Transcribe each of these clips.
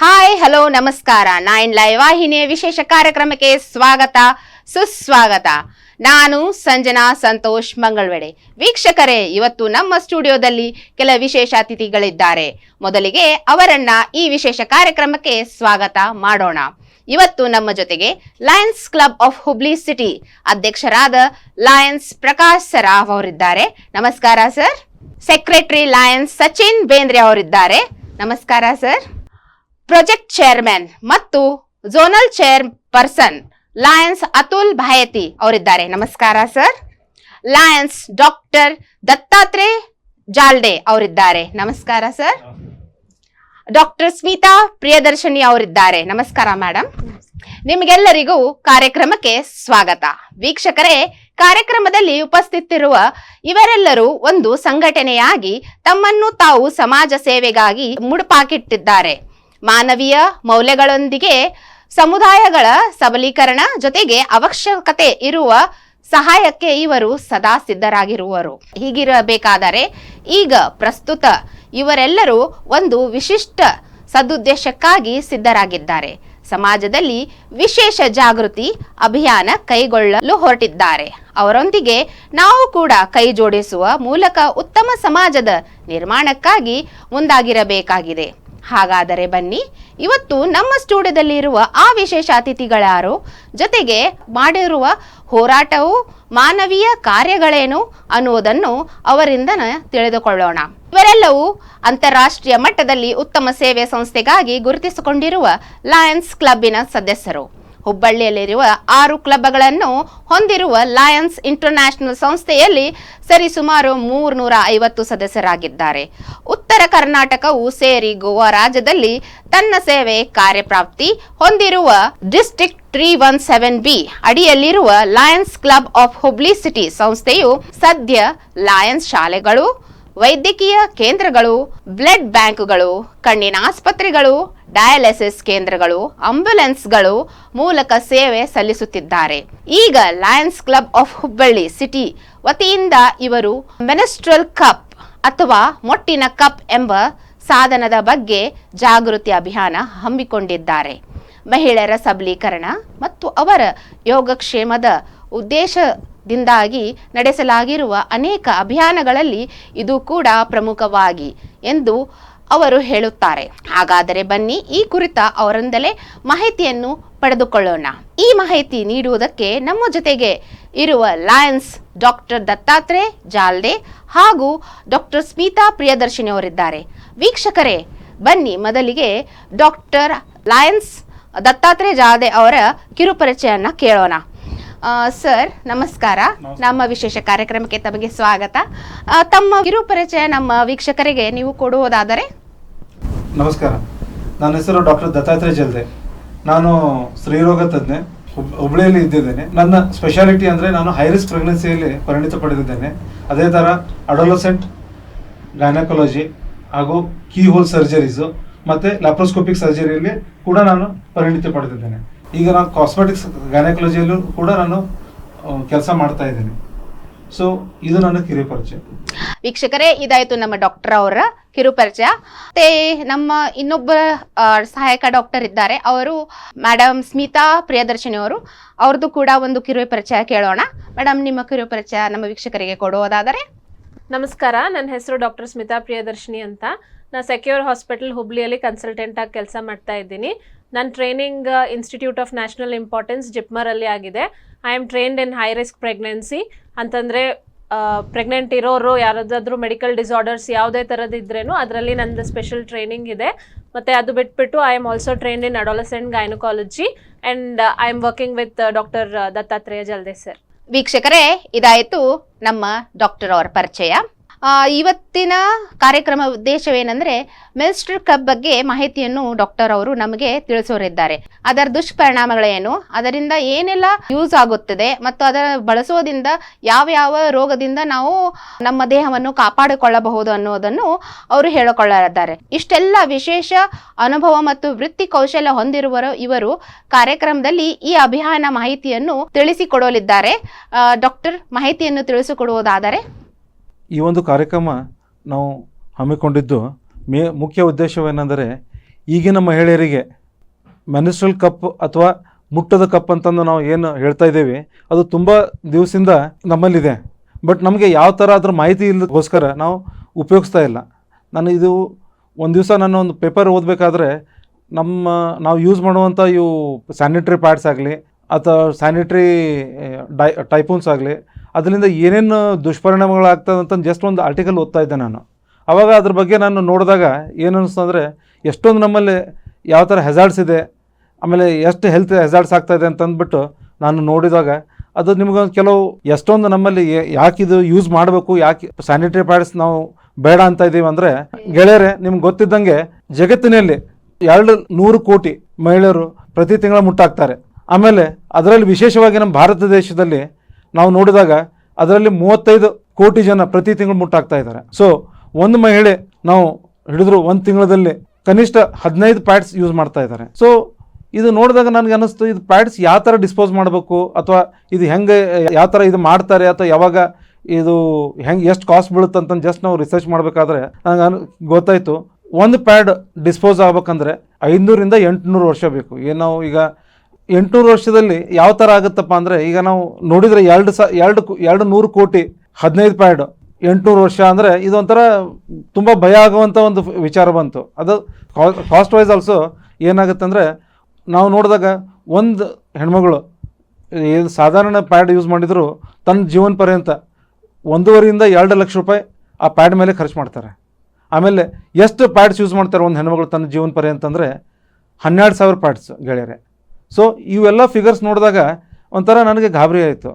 Hi hello ನಮಸ್ಕಾರ. Nine live ವಾಹಿನಿಯ ವಿಶೇಷ ಕಾರ್ಯಕ್ರಮಕ್ಕೆ ಸ್ವಾಗತ, ಸುಸ್ವಾಗತ. ನಾನು ಸಂಜನಾ ಸಂತೋಷ್ ಮಂಗಳವೆಡೆ. ವೀಕ್ಷಕರೇ, ಇವತ್ತು ನಮ್ಮ ಸ್ಟುಡಿಯೋದಲ್ಲಿ ಕೆಲ ವಿಶೇಷ ಅತಿಥಿಗಳಿದ್ದಾರೆ. ಮೊದಲಿಗೆ ಅವರನ್ನ ಈ ವಿಶೇಷ ಕಾರ್ಯಕ್ರಮಕ್ಕೆ ಸ್ವಾಗತ ಮಾಡೋಣ. ಇವತ್ತು ನಮ್ಮ ಜೊತೆಗೆ Lions Club of Hubli city ಅಧ್ಯಕ್ಷರಾದ ಲಯನ್ಸ್ ಪ್ರಕಾಶ್ ಸರಾವ್ ಅವರಿದ್ದಾರೆ. ನಮಸ್ಕಾರ sir. Secretary Lions Sachin Bendre ಅವರಿದ್ದಾರೆ. ನಮಸ್ಕಾರ ಸರ್. ಪ್ರಾಜೆಕ್ಟ್ ಚೇರ್ಮನ್ ಮತ್ತು zonal chairperson Lions Atul Bhayati ಅವರಿದ್ದಾರೆ. ನಮಸ್ಕಾರ sir Lions doctor Dattatreya Jalde ಅವರಿದ್ದಾರೆ. ನಮಸ್ಕಾರ ಸರ್ ಡಾಕ್ಟರ್ ಸ್ಮಿತಾ ಪ್ರಿಯದರ್ಶಿನಿ ಅವರಿದ್ದಾರೆ. ನಮಸ್ಕಾರ ಮೇಡಮ್ ನಿಮಗೆಲ್ಲರಿಗೂ ಕಾರ್ಯಕ್ರಮಕ್ಕೆ ಸ್ವಾಗತ. ವೀಕ್ಷಕರೇ, ಕಾರ್ಯಕ್ರಮದಲ್ಲಿ ಉಪಸ್ಥಿತಿರುವ ಇವರೆಲ್ಲರೂ ಒಂದು ಸಂಘಟನೆಯಾಗಿ ತಮ್ಮನ್ನು ತಾವು ಸಮಾಜ ಸೇವೆಗಾಗಿ ಮುಡುಪಾಕಿಟ್ಟಿದ್ದಾರೆ. ಮಾನವೀಯ ಮೌಲ್ಯಗಳೊಂದಿಗೆ ಸಮುದಾಯಗಳ ಸಬಲೀಕರಣ ಜೊತೆಗೆ ಅವಶ್ಯಕತೆ ಇರುವ ಸಹಾಯಕ್ಕೆ ಇವರು ಸದಾ ಸಿದ್ಧರಾಗಿರುವರು. ಹೀಗಿರಬೇಕಾದರೆ ಈಗ ಪ್ರಸ್ತುತ ಇವರೆಲ್ಲರೂ ಒಂದು ವಿಶಿಷ್ಟ ಸದುದ್ದೇಶಕ್ಕಾಗಿ ಸಿದ್ಧರಾಗಿದ್ದಾರೆ. ಸಮಾಜದಲ್ಲಿ ವಿಶೇಷ ಜಾಗೃತಿ ಅಭಿಯಾನ ಕೈಗೊಳ್ಳಲು ಹೊರಟಿದ್ದಾರೆ. ಅವರೊಂದಿಗೆ ನಾವು ಕೂಡ ಕೈ ಜೋಡಿಸುವ ಮೂಲಕ ಉತ್ತಮ ಸಮಾಜದ ನಿರ್ಮಾಣಕ್ಕಾಗಿ ಮುಂದಾಗಿರಬೇಕಾಗಿದೆ. ಹಾಗಾದರೆ ಬನ್ನಿ. ಇವತ್ತು ನಮ್ಮ ಸ್ಟುಡಿಯೋದಲ್ಲಿರುವ ಆ ವಿಶೇಷ ಅತಿಥಿಗಳಾರು, ಜೊತೆಗೆ ಮಾಡಿರುವ ಹೋರಾಟವು ಮಾನವೀಯ ಕಾರ್ಯಗಳೇನು ಅನ್ನುವುದನ್ನು ಅವರಿಂದ ತಿಳಿದುಕೊಳ್ಳೋಣ. ಇವರೆಲ್ಲವೂ ಅಂತಾರಾಷ್ಟ್ರೀಯ ಮಟ್ಟದಲ್ಲಿ ಉತ್ತಮ ಸೇವೆ ಸಂಸ್ಥೆಗಾಗಿ ಗುರುತಿಸಿಕೊಂಡಿರುವ ಲಯನ್ಸ್ ಕ್ಲಬ್ಬಿನ ಸದಸ್ಯರು. ಹುಬ್ಬಳ್ಳಿಯಲ್ಲಿರುವ ಆರು ಕ್ಲಬ್ಗಳನ್ನು ಹೊಂದಿರುವ ಲಯನ್ಸ್ ಇಂಟರ್ನ್ಯಾಷನಲ್ ಸಂಸ್ಥೆಯಲ್ಲಿ ಸರಿಸುಮಾರು ಮೂರ್ನೂರ ಐವತ್ತು ಸದಸ್ಯರಾಗಿದ್ದಾರೆ. ಉತ್ತರ ಕರ್ನಾಟಕವು ಸೇರಿ ಗೋವಾ ರಾಜ್ಯದಲ್ಲಿ ತನ್ನ ಸೇವೆ ಕಾರ್ಯಪ್ರಾಪ್ತಿ ಹೊಂದಿರುವ district three one seven B ಅಡಿಯಲ್ಲಿರುವ Lions Club of Hubli city ಸಂಸ್ಥೆಯು ಸದ್ಯ ಲಯನ್ಸ್ ಶಾಲೆಗಳು ವೈದ್ಯಕೀಯ ಕೇಂದ್ರಗಳು, ಬ್ಲಡ್ ಬ್ಯಾಂಕ್ಗಳು, ಕಣ್ಣಿನ ಆಸ್ಪತ್ರೆಗಳು, ಡಯಾಲಿಸಿಸ್ ಕೇಂದ್ರಗಳು, ಆಂಬ್ಯುಲೆನ್ಸ್ಗಳು ಮೂಲಕ ಸೇವೆ ಸಲ್ಲಿಸುತ್ತಿದ್ದಾರೆ. ಈಗ Lions Club of Hubballi city ವತಿಯಿಂದ ಇವರು ಮೆನೆಸ್ಟ್ರಲ್ ಕಪ್ ಅಥವಾ ಮೊಟ್ಟಿನ ಕಪ್ ಎಂಬ ಸಾಧನದ ಬಗ್ಗೆ ಜಾಗೃತಿ ಅಭಿಯಾನ ಹಮ್ಮಿಕೊಂಡಿದ್ದಾರೆ. ಮಹಿಳೆಯರ ಸಬಲೀಕರಣ ಮತ್ತು ಅವರ ಯೋಗಕ್ಷೇಮದ ಉದ್ದೇಶದಿಂದಾಗಿ ನಡೆಸಲಾಗಿರುವ ಅನೇಕ ಅಭಿಯಾನಗಳಲ್ಲಿ ಇದು ಕೂಡ ಪ್ರಮುಖವಾಗಿ ಎಂದು ಅವರು ಹೇಳುತ್ತಾರೆ. ಹಾಗಾದರೆ ಬನ್ನಿ ಈ ಕುರಿತ ಅವರಿಂದಲೇ ಮಾಹಿತಿಯನ್ನು ಪಡೆದುಕೊಳ್ಳೋಣ. ಈ ಮಾಹಿತಿ ನೀಡುವುದಕ್ಕೆ ನಮ್ಮ ಜೊತೆಗೆ ಇರುವ ಲಯನ್ಸ್ ಡಾಕ್ಟರ್ ದತ್ತಾತ್ರೇಯ ಜಾಲ್ದೆ ಹಾಗೂ ಡಾಕ್ಟರ್ ಸ್ಮಿತಾ ಪ್ರಿಯದರ್ಶಿನಿ ಅವರಿದ್ದಾರೆ. ವೀಕ್ಷಕರೇ, ಬನ್ನಿ ಮೊದಲಿಗೆ ಡಾಕ್ಟರ್ ಲಯನ್ಸ್ ದತ್ತಾತ್ರೇಯ ಜಾಲ್ದೆ ಅವರ ಕಿರುಪರಿಚಯನ್ನ ಕೇಳೋಣ. ಸರ್ ನಮಸ್ಕಾರ. ನಮ್ಮ ವಿಶೇಷ ಕಾರ್ಯಕ್ರಮಕ್ಕೆ ತಮಗೆ ಸ್ವಾಗತ. ತಮ್ಮ ಕಿರು ಪರಿಚಯ ನಮ್ಮ ವೀಕ್ಷಕರಿಗೆ ನೀವು ಕೊಡುವುದಾದರೆ? ನಮಸ್ಕಾರ. ನನ್ನ ಹೆಸರು ಡಾಕ್ಟರ್ ದತ್ತಾತ್ರೇಯ ಜಲ್ದೆ. ನಾನು ಸ್ತ್ರೀರೋಗ ತಜ್ಞೆ. ಹುಬ್- ಹುಬ್ಳಿಯಲ್ಲಿ ಇದ್ದಿದ್ದೇನೆ. ನನ್ನ ಸ್ಪೆಷಾಲಿಟಿ ಅಂದರೆ ನಾನು ಹೈರಿಸ್ಕ್ ಪ್ರೆಗ್ನೆನ್ಸಿಯಲ್ಲಿ ಪರಿಣಿತ ಪಡೆದಿದ್ದೇನೆ. ಅದೇ ಥರ ಅಡೋಲಸೆಂಟ್ ಗೈನಕಾಲಜಿ ಹಾಗೂ ಕೀ ಹೋಲ್ ಸರ್ಜರೀಸು ಮತ್ತು ಲ್ಯಾಪ್ರೋಸ್ಕೋಪಿಕ್ ಸರ್ಜರಿಯಲ್ಲಿ ಕೂಡ ನಾನು ಪರಿಣಿತಿ ಪಡೆದಿದ್ದೇನೆ. ಈಗ ನಾನು ಕಾಸ್ಮೆಟಿಕ್ಸ್ ಗೈನಕಾಲಜಿಯಲ್ಲೂ ಕೂಡ ನಾನು ಕೆಲಸ ಮಾಡ್ತಾ ಇದ್ದೀನಿ. ಸೊ ಇದು ನನ್ನ ಕಿರಿಯ ಪರಿಚಯ. ವೀಕ್ಷಕರೇ ಇದಾಯ್ತು ನಮ್ಮ ಡಾಕ್ಟರ್ ಅವರ ಕಿರುಪರಿಚಯ ಮತ್ತೆ ನಮ್ಮ ಇನ್ನೊಬ್ಬ ಸಹಾಯಕ ಡಾಕ್ಟರ್ ಇದ್ದಾರೆ. ಅವರು ಮೇಡಮ್ ಸ್ಮಿತಾ ಪ್ರಿಯದರ್ಶಿನಿ ಅವರು. ಅವ್ರದ್ದು ಕೂಡ ಒಂದು ಕಿರು ಪರಿಚಯ ಕೇಳೋಣ. ಮೇಡಮ್ ನಿಮ್ಮ ಕಿರು ಪರಿಚಯ ನಮ್ಮ ವೀಕ್ಷಕರಿಗೆ ಕೊಡುವುದಾದರೆ. ನಮಸ್ಕಾರ ನನ್ನ ಹೆಸರು ಡಾಕ್ಟರ್ ಸ್ಮಿತಾ ಪ್ರಿಯದರ್ಶಿನಿ ಅಂತ. ನಾ ಸೆಕ್ಯೂರ್ ಹಾಸ್ಪಿಟಲ್ ಹುಬ್ಳಿಯಲ್ಲಿ ಕನ್ಸಲ್ಟೆಂಟ್ ಆಗಿ ಕೆಲಸ ಮಾಡ್ತಾ ಇದ್ದೀನಿ. ನನ್ನ training institute of national importance ಜಿಪ್ಮರಲ್ಲಿ ಆಗಿದೆ. I am trained in high risk pregnancy ಅಂತಂದರೆ ಪ್ರೆಗ್ನೆಂಟ್ ಇರೋರು ಯಾರಾದರೂ ಮೆಡಿಕಲ್ ಡಿಸಾರ್ಡರ್ಸ್ ಯಾವುದೇ ಥರದಿದ್ರೇನು ಅದರಲ್ಲಿ ನಂದು ಸ್ಪೆಷಲ್ ಟ್ರೈನಿಂಗ್ ಇದೆ. ಮತ್ತು ಅದು ಬಿಟ್ಬಿಟ್ಟು I am also trained in adolescent gynaecology and I am working with doctor Dattatreya Jalde sir ವೀಕ್ಷಕರೇ, ಇದಾಯಿತು ನಮ್ಮ ಡಾಕ್ಟರ್ ಅವರ ಪರಿಚಯ. ಇವತ್ತಿನ ಕಾರ್ಯಕ್ರಮ ಉದ್ದೇಶವೇನೆಂದರೆ ಮೆನ್ಸ್ಟ್ರಲ್ ಕಪ್ ಬಗ್ಗೆ ಮಾಹಿತಿಯನ್ನು ಡಾಕ್ಟರ್ ಅವರು ನಮಗೆ ತಿಳಿಸೋರಿದ್ದಾರೆ. ಅದರ ದುಷ್ಪರಿಣಾಮಗಳೇನು? ಅದರಿಂದ ಏನೆಲ್ಲ ಯೂಸ್ ಆಗುತ್ತದೆ? ಮತ್ತು ಅದರ ಬಳಸೋದ್ರಿಂದ ಯಾವ ಯಾವ ರೋಗದಿಂದ ನಾವು ನಮ್ಮ ದೇಹವನ್ನು ಕಾಪಾಡಿಕೊಳ್ಳಬಹುದು ಅನ್ನೋದನ್ನು ಅವರು ಹೇಳಿಕೊಳ್ಳಲಿದ್ದಾರೆ. ಇಷ್ಟೆಲ್ಲ ವಿಶೇಷ ಅನುಭವ ಮತ್ತು ವೃತ್ತಿ ಕೌಶಲ್ಯ ಹೊಂದಿರುವರು ಇವರು ಕಾರ್ಯಕ್ರಮದಲ್ಲಿ ಈ ಅಭಿಯಾನ ಮಾಹಿತಿಯನ್ನು ತಿಳಿಸಿಕೊಡಲಿದ್ದಾರೆ. ಡಾಕ್ಟರ್ ಮಾಹಿತಿಯನ್ನು ತಿಳಿಸಿಕೊಡುವುದಾದರೆ ಈ ಒಂದು ಕಾರ್ಯಕ್ರಮ ನಾವು ಹಮ್ಮಿಕೊಂಡಿದ್ದು ಮೇ ಮುಖ್ಯ ಉದ್ದೇಶವೇನೆಂದರೆ ಈಗಿನ ಮಹಿಳೆಯರಿಗೆ ಮೆನಿಸ್ಟ್ರಲ್ ಕಪ್ ಅಥವಾ ಮುಟ್ಟದ ಕಪ್ ಅಂತಂದು ನಾವು ಏನು ಹೇಳ್ತಾ ಇದ್ದೀವಿ, ಅದು ತುಂಬ ದಿವಸದಿಂದ ನಮ್ಮಲ್ಲಿದೆ. ಬಟ್ ನಮಗೆ ಯಾವ ಥರ ಅದರ ಮಾಹಿತಿ ಇಲ್ಲದಕ್ಕೋಸ್ಕರ ನಾವು ಉಪಯೋಗಿಸ್ತಾ ಇಲ್ಲ. ನಾನು ಇದು ಒಂದು ದಿವಸ ನಾನು ಒಂದು ಪೇಪರ್ ಓದಬೇಕಾದ್ರೆ ನಮ್ಮ ನಾವು ಯೂಸ್ ಮಾಡುವಂಥ ಇವು ಸ್ಯಾನಿಟ್ರಿ ಪ್ಯಾಡ್ಸ್ ಆಗಲಿ ಅಥವಾ ಸ್ಯಾನಿಟ್ರಿ ಡೈ ಟೈಪೂನ್ಸ್ ಆಗಲಿ ಅದರಿಂದ ಏನೇನು ದುಷ್ಪರಿಣಾಮಗಳಾಗ್ತದೆ ಅಂತ ಜಸ್ಟ್ ಒಂದು ಆರ್ಟಿಕಲ್ ಓದ್ತಾ ಇದ್ದೆ ನಾನು. ಆವಾಗ ಅದ್ರ ಬಗ್ಗೆ ನಾನು ನೋಡಿದಾಗ ಏನು ಅನಿಸ್ತು ಅಂದರೆ ಎಷ್ಟೊಂದು ನಮ್ಮಲ್ಲಿ ಯಾವ ಥರ ಹೆಜಾರ್ಡ್ಸ್ ಇದೆ, ಆಮೇಲೆ ಎಷ್ಟು ಹೆಲ್ತ್ ಹೆಜಾರ್ಡ್ಸ್ ಆಗ್ತಾಯಿದೆ ಅಂತಂದ್ಬಿಟ್ಟು ನಾನು ನೋಡಿದಾಗ ಅದು ನಿಮ್ಗೆ ಕೆಲವು ಎಷ್ಟೊಂದು ನಮ್ಮಲ್ಲಿ ಯಾಕೆ ಇದು ಯೂಸ್ ಮಾಡಬೇಕು, ಯಾಕೆ ಸ್ಯಾನಿಟರಿ ಪ್ಯಾಡ್ಸ್ ನಾವು ಬೇಡ ಅಂತ ಇದ್ದೀವಿ ಅಂದರೆ ಗೆಳೆಯರೆ ನಿಮ್ಗೆ ಗೊತ್ತಿದ್ದಂಗೆ ಜಗತ್ತಿನಲ್ಲಿ ಎರಡು ನೂರು ಕೋಟಿ ಮಹಿಳೆಯರು ಪ್ರತಿ ತಿಂಗಳ ಮುಟ್ಟಾಗ್ತಾರೆ. ಆಮೇಲೆ ಅದರಲ್ಲಿ ವಿಶೇಷವಾಗಿ ನಮ್ಮ ಭಾರತ ದೇಶದಲ್ಲಿ ನಾವು ನೋಡಿದಾಗ ಅದರಲ್ಲಿ ಮೂವತ್ತೈದು ಕೋಟಿ ಜನ ಪ್ರತಿ ತಿಂಗಳು ಮುಟ್ಟಾಗ್ತಾ ಇದ್ದಾರೆ. ಸೊ ಒಂದು ಮಹಿಳೆ ನಾವು ಹಿಡಿದ್ರು ಒಂದು ತಿಂಗಳಲ್ಲಿ ಕನಿಷ್ಠ ಹದಿನೈದು ಪ್ಯಾಡ್ಸ್ ಯೂಸ್ ಮಾಡ್ತಾ ಇದ್ದಾರೆ. ಸೊ ಇದು ನೋಡಿದಾಗ ನನಗೆ ಅನ್ನಿಸ್ತು, ಇದು ಪ್ಯಾಡ್ಸ್ ಯಾವ ಥರ ಡಿಸ್ಪೋಸ್ ಮಾಡಬೇಕು? ಅಥವಾ ಇದು ಹೆಂಗೆ, ಯಾವ ಥರ ಇದು ಮಾಡ್ತಾರೆ? ಅಥವಾ ಯಾವಾಗ ಇದು ಹೆಂಗೆ, ಎಷ್ಟು ಕಾಸ್ಟ್ ಬೀಳುತ್ತೆ ಅಂತ ಜಸ್ಟ್ ನಾವು ರಿಸರ್ಚ್ ಮಾಡಬೇಕಾದ್ರೆ ನನಗೆ ಗೊತ್ತಾಯಿತು. ಒಂದು ಪ್ಯಾಡ್ ಡಿಸ್ಪೋಸ್ ಆಗ್ಬೇಕಂದ್ರೆ ಐನೂರಿಂದ ಎಂಟುನೂರು ವರ್ಷ ಬೇಕು. ಏನು ನಾವು ಈಗ ಎಂಟುನೂರು ವರ್ಷದಲ್ಲಿ ಯಾವ ಥರ ಆಗುತ್ತಪ್ಪ ಅಂದರೆ, ಈಗ ನಾವು ನೋಡಿದರೆ ಎರಡು ಸ, ಎರಡು ಎರಡು ನೂರು ಕೋಟಿ ಹದಿನೈದು ಪಾಯಿಂಟ್ ಎಂಟುನೂರು ವರ್ಷ ಅಂದರೆ ಇದೊಂಥರ ತುಂಬ ಭಯ ಆಗುವಂಥ ಒಂದು ವಿಚಾರ ಬಂತು. ಅದು ಕಾಸ್ಟ್ ವೈಸ್ ಆಲ್ಸೋ ಏನಾಗುತ್ತೆ ಅಂದರೆ, ನಾವು ನೋಡಿದಾಗ ಒಂದು ಹೆಣ್ಮಗಳು ಏನು ಸಾಧಾರಣ ಪ್ಯಾಡ್ ಯೂಸ್ ಮಾಡಿದರೂ, ತನ್ನ ಜೀವನ ಪರ್ಯಂತ ಒಂದೂವರೆಯಿಂದ ಎರಡು ಲಕ್ಷ ರೂಪಾಯಿ ಆ ಪ್ಯಾಡ್ ಮೇಲೆ ಖರ್ಚು ಮಾಡ್ತಾರೆ. ಆಮೇಲೆ ಎಷ್ಟು ಪ್ಯಾಡ್ಸ್ ಯೂಸ್ ಮಾಡ್ತಾರೆ ಒಂದು ಹೆಣ್ಮಗಳು ತನ್ನ ಜೀವನ ಪರ್ಯಂತ ಅಂದರೆ, ಹನ್ನೆರಡು ಸಾವಿರ ಪ್ಯಾಡ್ಸ್ ಗೆಳೆಯರೆ. ಸೊ ಇವೆಲ್ಲ ಫಿಗರ್ಸ್ ನೋಡಿದಾಗ ಒಂಥರ ನನಗೆ ಗಾಬರಿ ಆಯಿತು.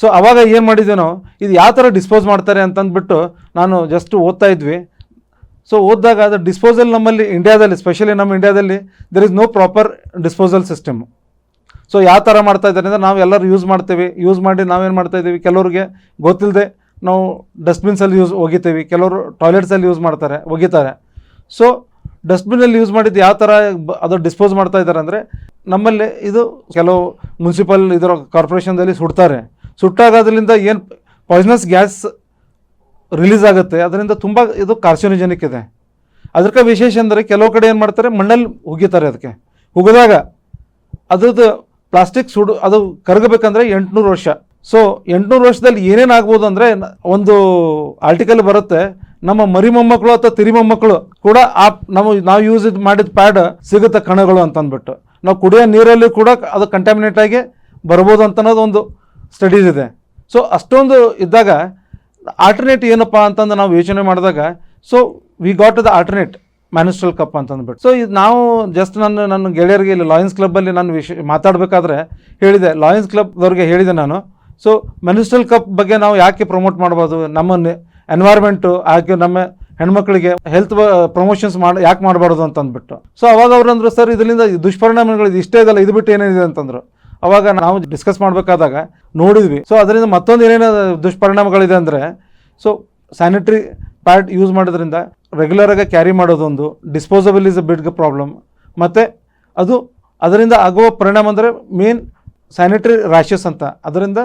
ಸೊ ಅವಾಗ ಏನು ಮಾಡಿದ್ವಿ ನಾವು ಇದು ಯಾವ ಥರ ಡಿಸ್ಪೋಸ್ ಮಾಡ್ತಾರೆ ಅಂತಂದ್ಬಿಟ್ಟು ನಾನು ಜಸ್ಟ್ ಓದ್ತಾ ಇದ್ವಿ. ಸೊ ಓದಿದಾಗ ಅದು ಡಿಸ್ಪೋಸಲ್ ನಮ್ಮಲ್ಲಿ ಇಂಡಿಯಾದಲ್ಲಿ ಸ್ಪೆಷಲಿ ನಮ್ಮ ಇಂಡಿಯಾದಲ್ಲಿ there is no proper disposal system so ಯಾವ ಥರ ಮಾಡ್ತಾ ಇದ್ದಾರೆ ಅಂದರೆ ನಾವು ಎಲ್ಲರೂ ಯೂಸ್ ಮಾಡ್ತೇವೆ. ಯೂಸ್ ಮಾಡಿ ನಾವೇನು ಮಾಡ್ತಾ ಇದ್ದೀವಿ? ಕೆಲವ್ರಿಗೆ ಗೊತ್ತಿಲ್ಲದೆ ನಾವು ಡಸ್ಟ್ಬಿನ್ಸಲ್ಲಿ ಯೂಸ್ ಒಗಿತೀವಿ ಕೆಲವರು ಟಾಯ್ಲೆಟ್ಸಲ್ಲಿ ಯೂಸ್ ಮಾಡ್ತಾರೆ, ಒಗಿತಾರೆ. ಸೊ ಡಸ್ಟ್ಬಿನಲ್ಲಿ ಯೂಸ್ ಮಾಡಿದ್ದು ಯಾವ ಥರ ಅದು ಡಿಸ್ಪೋಸ್ ಮಾಡ್ತಾ ಇದ್ದಾರೆ ಅಂದರೆ ನಮ್ಮಲ್ಲಿ ಇದು ಕೆಲವು ಮುನ್ಸಿಪಲ್ ಇದರ ಕಾರ್ಪೊರೇಷನ್ದಲ್ಲಿ ಸುಡ್ತಾರೆ. ಸುಟ್ಟಾಗ ಅದರಿಂದ ಏನು ಪಾಯ್ಸನಸ್ ಗ್ಯಾಸ್ ರಿಲೀಸ್ ಆಗುತ್ತೆ, ಅದರಿಂದ ತುಂಬ ಇದು ಕಾರ್ಸಿನೋಜೆನಿಕ್ ಇದೆ. ಅದಕ್ಕೆ ವಿಶೇಷ ಅಂದರೆ ಕೆಲವು ಕಡೆ ಏನು ಮಾಡ್ತಾರೆ, ಮಣ್ಣಲ್ಲಿ ಹುಗಿತಾರೆ ಅದಕ್ಕೆ. ಹುಗಿದಾಗ ಅದ್ರದ್ದು ಪ್ಲಾಸ್ಟಿಕ್ ಸುಡು, ಅದು ಕರಗಬೇಕಂದ್ರೆ ಎಂಟುನೂರು ವರ್ಷ. ಸೊ ಎಂಟುನೂರು ವರ್ಷದಲ್ಲಿ ಏನೇನು ಆಗ್ಬೋದು ಅಂದರೆ ಒಂದು ಆರ್ಟಿಕಲ್ ಬರುತ್ತೆ ನಮ್ಮ ಮರಿ ಮೊಮ್ಮಕ್ಕಳು ಅಥವಾ ತಿರಿ ಮೊಮ್ಮಕ್ಕಳು ಕೂಡ ಆ ನಾವು ನಾವು ಯೂಸ್ ಇದು ಮಾಡಿದ ಪ್ಯಾಡ್ ಸಿಗುತ್ತೆ ಕಣಗಳು ಅಂತ ಅಂದ್ಬಿಟ್ಟು ನಾವು ಕುಡಿಯೋ ನೀರಲ್ಲಿ ಕೂಡ ಅದು ಕಂಟಾಮಿನೇಟ್ ಆಗಿ ಬರ್ಬೋದು ಅಂತ ಅನ್ನೋದು ಒಂದು ಸ್ಟಡೀಸ್ ಇದೆ. ಸೊ ಅಷ್ಟೊಂದು ಇದ್ದಾಗ ಆಲ್ಟರ್ನೇಟ್ ಏನಪ್ಪ ಅಂತಂದು ನಾವು ಯೋಚನೆ ಮಾಡಿದಾಗ so we got the alternate menstrual cup ಅಂತಂದ್ಬಿಟ್ಟು. ಸೊ ಇದು ನಾವು ಜಸ್ಟ್ ನನ್ನ ನನ್ನ ಗೆಳೆಯರಿಗೆ ಇಲ್ಲಿ ಲಾಯನ್ಸ್ ಕ್ಲಬ್ಬಲ್ಲಿ ನಾನು ವಿಷಯ ಮಾತಾಡಬೇಕಾದ್ರೆ ಹೇಳಿದೆ. ಲಾಯನ್ಸ್ ಕ್ಲಬ್ದವ್ರಿಗೆ ಹೇಳಿದೆ ನಾನು. ಸೊ ಮ್ಯಾನಿಸ್ಟ್ರಲ್ ಕಪ್ ಬಗ್ಗೆ ನಾವು ಯಾಕೆ ಪ್ರಮೋಟ್ ಮಾಡ್ಬೋದು? ನಮ್ಮ ಎನ್ವೈರ್ಮೆಂಟು ಯಾಕೆ ನಮ್ಮ ಹೆಣ್ಮಕ್ಳಿಗೆ ಹೆಲ್ತ್ ಪ್ರಮೋಷನ್ಸ್ ಮಾಡಿ, ಯಾಕೆ ಮಾಡಬಾರ್ದು ಅಂತ ಅಂದ್ಬಿಟ್ಟು ಸೊ ಅವಾಗ ಅವ್ರು ಅಂದರು, ಸರ್, ಇದರಿಂದ ದುಷ್ಪರಿಣಾಮಗಳು ಇಷ್ಟೇ ಇದಲ್ಲ, ಇದು ಬಿಟ್ಟು ಏನೇನಿದೆ? ಅಂತಂದ್ರು. ಅವಾಗ ನಾವು ಡಿಸ್ಕಸ್ ಮಾಡಬೇಕಾದಾಗ ನೋಡಿದ್ವಿ. ಸೊ ಅದರಿಂದ ಮತ್ತೊಂದು ಏನೇನು ದುಷ್ಪರಿಣಾಮಗಳಿದೆ ಅಂದರೆ ಸೊ ಸ್ಯಾನಿಟ್ರಿ ಪ್ಯಾಡ್ ಯೂಸ್ ಮಾಡೋದ್ರಿಂದ ರೆಗ್ಯುಲರಾಗಿ carry ಮಾಡೋದೊಂದು disposable is a big problem ಮತ್ತು ಅದು, ಅದರಿಂದ ಆಗುವ ಪರಿಣಾಮ ಅಂದರೆ ಮೇನ್ ಸ್ಯಾನಿಟ್ರಿ ರ್ಯಾಷಸ್ ಅಂತ. ಅದರಿಂದ